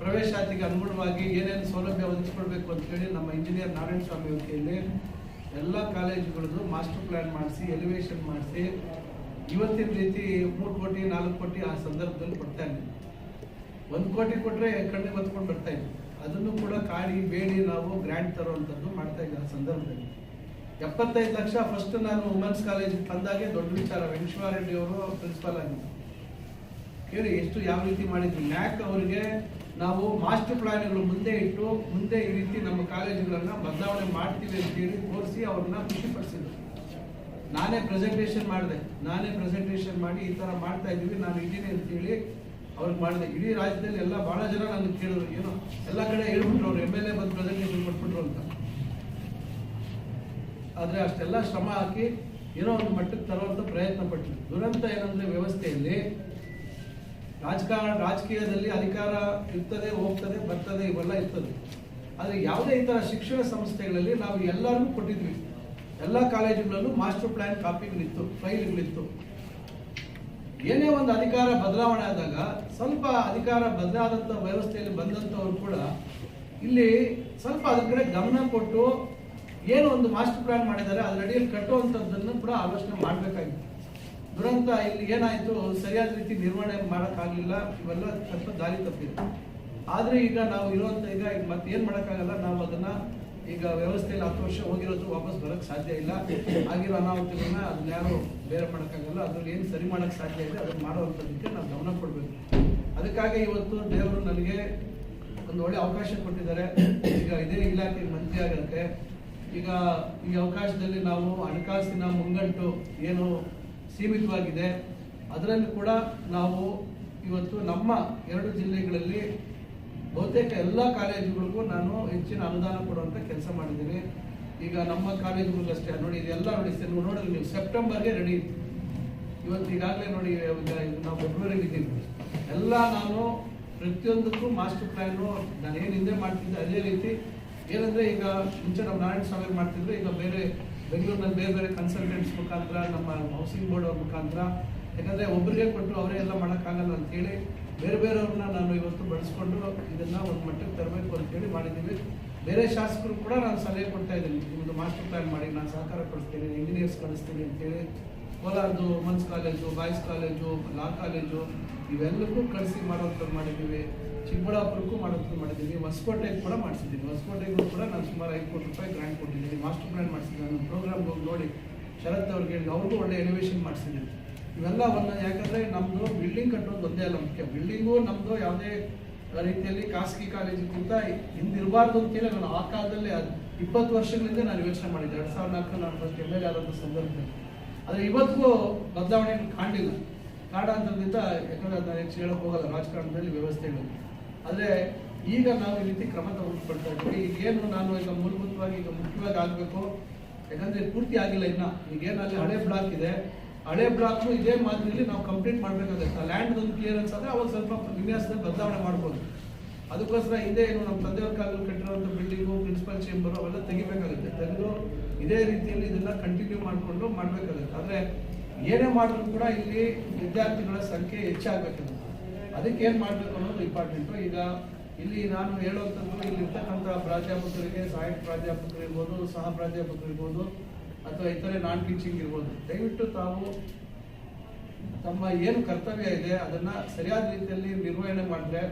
ಪ್ರವೇಶಾತಿಗೆ ಅನುಗುಣವಾಗಿ ಏನೇನು ಸೌಲಭ್ಯ ಒದಗಿಸ್ಕೊಡ್ಬೇಕು ಅಂತ ಹೇಳಿ ನಮ್ಮ ಇಂಜಿನಿಯರ್ ನಾರಾಯಣ ಸ್ವಾಮಿ ಅವ್ರ ಕೈಯಲ್ಲಿ ಎಲ್ಲ ಕಾಲೇಜುಗಳದ್ದು ಮಾಸ್ಟರ್ ಪ್ಲ್ಯಾನ್ ಮಾಡಿಸಿ ಎಲಿವೇಶನ್ ಮಾಡಿಸಿ, ಇವತ್ತಿನ ರೀತಿ ಮೂರು ಕೋಟಿ, ನಾಲ್ಕು ಕೋಟಿ ಆ ಸಂದರ್ಭದಲ್ಲಿ ಕೊಡ್ತಾ ಇದ್ದೀವಿ. ಒಂದು ಕೋಟಿ ಕೊಟ್ಟರೆ ಕಣ್ಣಿಗೆ ಬತ್ಕೊಂಡು ಬರ್ತಾ ಇದ್ವಿ ಅದನ್ನು ಕೂಡ ಕಾಡಿ, ಬೇಡಿ ನಾವು ಗ್ರ್ಯಾಂಡ್ ತರುವಂಥದ್ದು ಮಾಡ್ತಾ ಇದ್ದ ಸಂದರ್ಭದಲ್ಲಿ. ಎಪ್ಪತ್ತೈದು ಲಕ್ಷ ಫಸ್ಟ್ ನಾನು ವುಮೆನ್ಸ್ ಕಾಲೇಜ್ ಬಂದಾಗೆ ದೊಡ್ಡ ವಿಚಾರ. ರೆಡ್ಡಿ ಅವರು ಪ್ರಿನ್ಸಿಪಾಲ್ ಆಗಿದ್ದರು. ಕೇಳಿ, ಎಷ್ಟು ಯಾವ ರೀತಿ ಮಾಡಿದ್ವಿ ನ್ಯಾಕ್ ಅವರಿಗೆ ನಾವು ಮಾಸ್ಟರ್ ಪ್ಲಾನ್ಗಳು ಮುಂದೆ ಇಟ್ಟು, ಮುಂದೆ ಈ ರೀತಿ ನಮ್ಮ ಕಾಲೇಜುಗಳನ್ನು ಬದಲಾವಣೆ ಮಾಡ್ತೀವಿ ಅಂತ ಹೇಳಿ ತೋರಿಸಿ ಅವ್ರನ್ನ ಖುಷಿಪಡಿಸಿದ್ರು. ನಾನೇ ಪ್ರೆಸೆಂಟೇಷನ್ ಮಾಡಿದೆ. ನಾನೇ ಪ್ರೆಸೆಂಟೇಷನ್ ಮಾಡಿ ಈ ಥರ ಮಾಡ್ತಾ ಇದ್ದೀವಿ. ನಾನು ಇದ್ದೀನಿ ಅಂತ ಹೇಳಿ ಅವ್ರಿಗೆ ಮಾಡಿದೆ ಇಡೀ ರಾಜ್ಯದಲ್ಲಿ ಎಲ್ಲ ಬಹಳ ಜನ ನನಗೆ ಕೇಳಿದ್ರು. ಏನೋ ಎಲ್ಲ ಕಡೆ ಹೇಳ್ಬಿಟ್ರು ಅವ್ರು. ಎಂ ಎಲ್ ಎ ಬಂದು ಪ್ರೆಸೆಂಟೇಷನ್ ಕೊಟ್ಬಿಟ್ರು ಅಂತ. ಆದರೆ ಅಷ್ಟೆಲ್ಲ ಶ್ರಮ ಹಾಕಿ ಏನೋ ಒಂದು ಮಟ್ಟಕ್ಕೆ ತರುವಂಥ ಪ್ರಯತ್ನ ಪಟ್ಟಿದ್ರು ದುರಂತ ಏನಂದ್ರೆ ವ್ಯವಸ್ಥೆಯಲ್ಲಿ ರಾಜಕಾರಣ, ರಾಜಕೀಯದಲ್ಲಿ ಅಧಿಕಾರ ಇರ್ತದೆ, ಹೋಗ್ತದೆ, ಬರ್ತದೆ, ಇವೆಲ್ಲ ಇರ್ತದೆ. ಆದರೆ ಯಾವುದೇ ಈ ಶಿಕ್ಷಣ ಸಂಸ್ಥೆಗಳಲ್ಲಿ ನಾವು ಎಲ್ಲರಿಗೂ ಕೊಟ್ಟಿದ್ವಿ. ಎಲ್ಲ ಕಾಲೇಜುಗಳಲ್ಲೂ ಮಾಸ್ಟರ್ ಪ್ಲ್ಯಾನ್ ಕಾಪಿಗಳಿತ್ತು ಫೈಲ್ಗಳಿತ್ತು ಏನೇ ಒಂದು ಅಧಿಕಾರ ಬದಲಾವಣೆ ಆದಾಗ, ಸ್ವಲ್ಪ ಅಧಿಕಾರ ಬದಲಾದಂಥ ವ್ಯವಸ್ಥೆಯಲ್ಲಿ ಬಂದಂಥವ್ರು ಕೂಡ ಇಲ್ಲಿ ಸ್ವಲ್ಪ ಅದ್ರ ಕಡೆ ಗಮನ ಕೊಟ್ಟು ಏನು ಒಂದು ಮಾಸ್ಟರ್ ಪ್ಲಾನ್ ಮಾಡಿದ್ದಾರೆ, ಅದರ ಅಡಿಯಲ್ಲಿ ಕಟ್ಟುವಂಥದ್ದನ್ನು ಕೂಡ ಆಲೋಚನೆ ಮಾಡಬೇಕಾಗಿತ್ತು. ದುರಂತ ಇಲ್ಲಿ ಏನಾಯಿತು, ಸರಿಯಾದ ರೀತಿ ನಿರ್ವಹಣೆ ಮಾಡೋಕ್ಕಾಗಲಿಲ್ಲ, ಇವೆಲ್ಲ ಸ್ವಲ್ಪ ದಾರಿ ತಪ್ಪಿದೆ ಆದರೆ ಈಗ ನಾವು ಇರುವಂಥ ಈಗ ಈಗ ಮತ್ತೆ ಏನು ಮಾಡೋಕ್ಕಾಗಲ್ಲ, ನಾವು ಅದನ್ನ ಈಗ ವ್ಯವಸ್ಥೆಯಲ್ಲಿ ಹತ್ತು ವರ್ಷ ಹೋಗಿರೋದು ವಾಪಸ್ ಬರೋಕ್ಕೆ ಸಾಧ್ಯ ಇಲ್ಲ. ಆಗಿರೋ ಅನಾಹುತಗಳನ್ನ ಅದನ್ನ ಯಾರು ಬೇರೆ ಮಾಡೋಕ್ಕಾಗಲ್ಲ. ಅದ್ರಲ್ಲಿ ಏನು ಸರಿ ಮಾಡಕ್ ಸಾಧ್ಯ ಇದೆ, ಅದನ್ನ ಮಾಡುವಂಥದ್ದಕ್ಕೆ ನಾವು ಗಮನ ಕೊಡಬೇಕು. ಅದಕ್ಕಾಗಿ ಇವತ್ತು ದೇವರು ನನಗೆ ಒಂದು ಒಳ್ಳೆ ಅವಕಾಶ ಕೊಟ್ಟಿದ್ದಾರೆ. ಈಗ ಇದೇ ಇಲಾಖೆ ಮಂತ್ರಿ ಆಗೋಕ್ಕೆ. ಈಗ ಈ ಅವಕಾಶದಲ್ಲಿ ನಾವು ಹಣಕಾಸಿನ ಮುಂಗಂಟು ಏನು ಸೀಮಿತವಾಗಿದೆ. ಅದರಲ್ಲಿ ಕೂಡ ನಾವು ಇವತ್ತು ನಮ್ಮ ಎರಡು ಜಿಲ್ಲೆಗಳಲ್ಲಿ ಬಹುತೇಕ ಎಲ್ಲ ಕಾಲೇಜುಗಳಿಗೂ ನಾನು ಹೆಚ್ಚಿನ ಅನುದಾನ ಕೊಡುವಂಥ ಕೆಲಸ ಮಾಡಿದ್ದೀನಿ. ಈಗ ನಮ್ಮ ಕಾಲೇಜುಗಳಷ್ಟೇ ನೋಡಿ ಇದೆಲ್ಲ ನೋಡಿ, ನೀವು ನೋಡಿದ್ರೆ ನೀವು, ಸೆಪ್ಟೆಂಬರ್ಗೆ ರೆಡಿ ಇತ್ತು ಇವತ್ತು ಈಗಾಗಲೇ ನೋಡಿ ನಾವು ಫೆಬ್ರವರಿಗೆ ಇದ್ದೀವಿ. ಎಲ್ಲ ನಾನು ಪ್ರತಿಯೊಂದಕ್ಕೂ ಮಾಸ್ಟರ್ ಪ್ಲ್ಯಾನು ನಾನು ಏನು ಹಿಂದೆ ಮಾಡ್ತಿದ್ದೆ, ಅದೇ ರೀತಿ. ಏನಂದರೆ ಈಗ ಮುಂಚೆ ನಾವು ನಾರಾಯಣ ಸ್ವಾಮಿ ಮಾಡ್ತಿದ್ರು, ಈಗ ಬೇರೆ ಬೆಂಗಳೂರಿನಲ್ಲಿ ಬೇರೆ ಬೇರೆ ಕನ್ಸಲ್ಟೆಂಟ್ಸ್ ಮುಖಾಂತರ, ನಮ್ಮ ಹೌಸಿಂಗ್ ಬೋರ್ಡ್ ಅವ್ರ ಮುಖಾಂತರ. ಯಾಕಂದರೆ ಒಬ್ಬರಿಗೆ ಕೊಟ್ಟು ಅವರೇ ಎಲ್ಲ ಮಾಡೋಕ್ಕಾಗಲ್ಲ ಅಂತೇಳಿ ಬೇರೆ ಬೇರೆಯವ್ರನ್ನ ನಾನು ಇವತ್ತು ಬಳಸ್ಕೊಂಡು ಇದನ್ನ ಒಂದು ಮಟ್ಟಕ್ಕೆ ತರಬೇಕು ಅಂತೇಳಿ ಮಾಡಿದ್ದೀವಿ ಬೇರೆ ಶಾಸಕರು ಕೂಡ ನಾನು ಸಲಹೆ ಕೊಡ್ತಾ ಇದ್ದೀನಿ. ನಿಮ್ಮದು ಮಾಸ್ಟರ್ ಪ್ಲಾನ್ ಮಾಡಿ, ನಾನು ಸಹಕಾರ ಕೊಡಿಸ್ತೀನಿ ಇಂಜಿನಿಯರ್ಸ್ ಕಳಿಸ್ತೀನಿ ಅಂತೇಳಿ ಕೋಲಾರದು women's college boys college law college ಇವೆಲ್ಲಕ್ಕೂ ಕಳಿಸಿ ಮಾಡೋಂಥದ್ದು ಮಾಡಿದ್ದೀವಿ ಚಿಕ್ಕಬಳ್ಳಾಪುರಕ್ಕೂ ಮಾಡೋಂಥದ್ದು ಮಾಡಿದ್ದೀವಿ ಹೊಸಕೋಟೆಗೆ ಕೂಡ ಮಾಡಿಸಿದ್ದೀನಿ ಹೊಸಕೋಟೆಗೂ ಕೂಡ ನಾನು ಸುಮಾರು ಐದು ಕೋಟಿ ರೂಪಾಯಿ ಗ್ರಾಂಟ್ ಕೊಟ್ಟಿದ್ದೀನಿ. ಮಾಸ್ಟರ್ ಪ್ಲಾನ್ ಮಾಡಿಸಿದ್ದೀನಿ ನಾನು ಪ್ರೋಗ್ರಾಮ್ಗೆ ಹೋಗಿ ನೋಡಿ, ಶರತ್ ಅವ್ರಿಗೆ ಹೇಳಿ ಅವ್ರಿಗೂ ಒಳ್ಳೆ ಎಲಿವೇಷನ್ ಮಾಡಿಸಿದ್ದೀನಿ ಇವೆಲ್ಲ ಒಂದು ಯಾಕಂದರೆ ನಮ್ಮದು ಬಿಲ್ಡಿಂಗ್ ಕಟ್ಟೋದು ಒಂದೇ ಅಲ್ಲ ಮುಖ್ಯ. ಬಿಲ್ಡಿಂಗು ನಮ್ಮದು ಯಾವುದೇ ರೀತಿಯಲ್ಲಿ ಖಾಸಗಿ ಕಾಲೇಜಿಗಿಂತ ಹಿಂದಿರಬಾರ್ದು ಅಂತೇಳಿ ನಾನು ಆ ಕಾಲದಲ್ಲಿ ಇಪ್ಪತ್ತು ವರ್ಷಗಳಿಂದ ನಾನು ಯೋಚನೆ ಮಾಡಿದ್ದೆ. ಎರಡು ಸಾವಿರದ ನಾಲ್ಕು ನಾನು ಫಸ್ಟ್ ಎಂ ಎಲ್ ಎ ಆದಂಥ ಸಂದರ್ಭದಲ್ಲಿ. ಆದರೆ ಇವತ್ತಿಗೂ ಬದಲಾವಣೆ ಕಾಣಲಿಲ್ಲ. ಕಾರಣಾಂತರದಿಂದ ಯಾಕಂದ್ರೆ ಅದನ್ನ ಹೆಚ್ಚು ಹೇಳಕ್ಕೆ ಹೋಗಲ್ಲ. ರಾಜಕಾರಣದಲ್ಲಿ ವ್ಯವಸ್ಥೆಗಳು ಆದರೆ ಈಗ ನಾವು ಈ ರೀತಿ ಕ್ರಮ ತಗೊಂಡ್ಕೊಳ್ತಾ ಇದ್ದೀವಿ. ಈಗೇನು ನಾನು ಈಗ ಮೂಲಭೂತವಾಗಿ ಈಗ ಮುಖ್ಯವಾಗಿ ಆಗಬೇಕು. ಯಾಕಂದರೆ ಪೂರ್ತಿ ಆಗಿಲ್ಲ ಇನ್ನು. ಈಗೇನು ಅಲ್ಲಿ ಹಳೆ ಬ್ಲಾಕ್ ಇದೆ. ಹಳೆ ಬ್ಲಾಕ್ ಇದೇ ಮಾದರಿಯಲ್ಲಿ ನಾವು ಕಂಪ್ಲೀಟ್ ಮಾಡಬೇಕಾಗುತ್ತೆ. ಲ್ಯಾಂಡ್ ಒಂದು ಕ್ಲಿಯರೆನ್ಸ್ ಆದರೆ ಅವಾಗ ಸ್ವಲ್ಪ ವಿನ್ಯಾಸದಲ್ಲಿ ಬದಲಾವಣೆ ಮಾಡ್ಬೋದು. ಅದಕ್ಕೋಸ್ಕರ ಇದೇ ಏನು ನಮ್ಮ ತಂದೆಯವ್ರ ಕಾಲದಲ್ಲಿ ಕಟ್ಟಿರುವಂಥ ಬಿಲ್ಡಿಂಗು, ಪ್ರಿನ್ಸಿಪಲ್ ಚೇಂಬರ್ ಅವೆಲ್ಲ ತೆಗಿಬೇಕಾಗುತ್ತೆ. ತೆಗೆದು ಇದೇ ರೀತಿಯಲ್ಲಿ ಇದನ್ನು ಕಂಟಿನ್ಯೂ ಮಾಡಿಕೊಂಡು ಮಾಡಬೇಕಾಗುತ್ತೆ. ಆದರೆ ಏನೇ ಮಾಡಿದ್ರು ಕೂಡ ಇಲ್ಲಿ ವಿದ್ಯಾರ್ಥಿಗಳ ಸಂಖ್ಯೆ ಹೆಚ್ಚಾಗಬೇಕು. ಅದಕ್ಕೆ ಏನು ಮಾಡಬೇಕು ಅನ್ನೋದು ಇಂಪಾರ್ಟೆಂಟು ಈಗ ಇಲ್ಲಿ ನಾನು ಹೇಳುವಂಥದ್ದು ಇಲ್ಲಿರ್ತಕ್ಕಂಥ ಪ್ರಾಧ್ಯಾಪಕರಿಗೆ, ಸಹಾಯಕ ಪ್ರಾಧ್ಯಾಪಕರು ಇರ್ಬೋದು, ಸಹ ಪ್ರಾಧ್ಯಾಪಕರು ಇರ್ಬೋದು ಅಥವಾ ಇತರೆ ನಾನ್ ಟೀಚಿಂಗ್ ಇರ್ಬೋದು. ದಯವಿಟ್ಟು ತಾವು ತಮ್ಮ ಏನು ಕರ್ತವ್ಯ ಇದೆ, ಅದನ್ನ ಸರಿಯಾದ ರೀತಿಯಲ್ಲಿ ನಿರ್ವಹಣೆ ಮಾಡಿದ್ರೆ